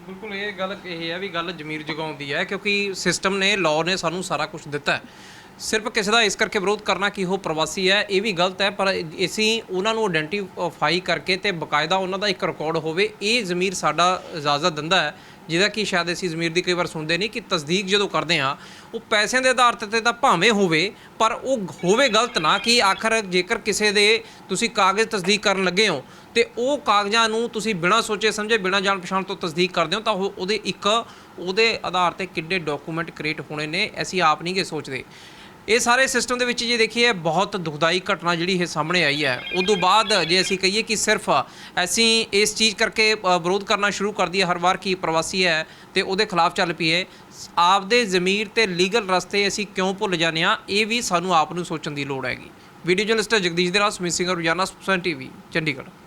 ਬਿਲਕੁਲ, ਇਹ ਗੱਲ ਇਹ ਹੈ ਵੀ ਗੱਲ ਜ਼ਮੀਰ ਜਗਾਉਂਦੀ ਹੈ, ਕਿਉਂਕਿ ਸਿਸਟਮ ਨੇ ਲਾਅ ਨੇ ਸਾਨੂੰ ਸਾਰਾ ਕੁਝ ਦਿੱਤਾ ਸਿਰਫ ਕਿਸੇ ਦਾ ਇਸ ਕਰਕੇ ਵਿਰੋਧ ਕਰਨਾ ਕਿ ਉਹ ਪ੍ਰਵਾਸੀ ਹੈ, ਇਹ ਵੀ ਗਲਤ ਹੈ, ਪਰ ਅਸੀਂ ਉਹਨਾਂ ਨੂੰ ਆਇਡੈਂਟੀਫਾਈ ਕਰਕੇ ਤੇ ਬਕਾਇਦਾ ਉਹਨਾਂ ਦਾ ਇੱਕ ਰਿਕਾਰਡ ਹੋਵੇ, ਇਹ ਜ਼ਮੀਰ ਸਾਡਾ ਇਜਾਜ਼ਤ ਦਿੰਦਾ ਹੈ, ਜਿਹਦਾ ਕਿ ਸ਼ਾਇਦ ਅਸੀਂ ਜ਼ਮੀਰ ਦੀ ਕਈ ਵਾਰ ਸੁਣਦੇ ਨਹੀਂ ਕਿ ਤਸਦੀਕ ਜਦੋਂ ਕਰਦੇ ਆ ਉਹ ਪੈਸਿਆਂ ਦੇ ਆਧਾਰ ਤੇ ਤਾਂ ਭਾਵੇਂ ਹੋਵੇ, ਪਰ ਉਹ ਹੋਵੇ ਗਲਤ ਨਾ ਕਿ ਆਖਰ ਜੇਕਰ ਕਿਸੇ ਦੇ ਤੁਸੀਂ ਕਾਗਜ਼ ਤਸਦੀਕ ਕਰਨ ਲੱਗੇ ਹੋ, ਤੇ ਉਹ ਕਾਗਜ਼ਾਂ ਨੂੰ ਤੁਸੀਂ ਬਿਨਾਂ ਸੋਚੇ ਸਮਝੇ, ਬਿਨਾਂ ਜਾਣ ਪਛਾਣ ਤੋਂ ਤਸਦੀਕ ਕਰਦੇ ਹੋ, ਤਾਂ ਉਹ ਉਹਦੇ ਇੱਕ ਉਹਦੇ ਆਧਾਰ ਤੇ ਕਿੱਡੇ ਡਾਕੂਮੈਂਟ ਕ੍ਰੀਏਟ ਹੋਣੇ ਨੇ, ਅਸੀਂ ਆਪ ਨਹੀਂ ਗੇ ਸੋਚਦੇ। ਇਹ ਸਾਰੇ ਸਿਸਟਮ ਦੇ ਵਿੱਚ ਜੇ ਦੇਖੀਏ, ਬਹੁਤ ਦੁਖਦਾਈ ਘਟਨਾ ਜਿਹੜੀ ਇਹ ਸਾਹਮਣੇ ਆਈ ਹੈ। ਉਦੋਂ ਬਾਅਦ ਜੇ ਅਸੀਂ ਕਹੀਏ ਕਿ ਸਿਰਫ ਅਸੀਂ ਇਸ ਚੀਜ਼ ਕਰਕੇ ਵਿਰੋਧ ਕਰਨਾ ਸ਼ੁਰੂ ਕਰ ਦਈਏ, ਹਰ ਵਾਰ ਕਿ ਪ੍ਰਵਾਸੀ ਹੈ ਤੇ ਉਹਦੇ ਖਿਲਾਫ ਚੱਲ ਪਈਏ, ਆਪਦੇ ਜ਼ਮੀਰ ਤੇ ਲੀਗਲ ਰਸਤੇ ਅਸੀਂ ਕਿਉਂ ਭੁੱਲ ਜਾਂਦੇ ਆ ਇਹ ਵੀ ਸਾਨੂੰ ਆਪ ਨੂੰ ਸੋਚਣ ਦੀ ਲੋੜ ਹੈਗੀ। ਵੀਡੀਓ ਜਰਨਲਿਸਟ ਜਗਦੀਸ਼ ਦੇ ਨਾਲ ਸੁਮਿਤ ਸਿੰਘ, ਰੋਜ਼ਾਨਾ ਸਪੋਕਸਨ ਟੀਵੀ, ਚੰਡੀਗੜ੍ਹ।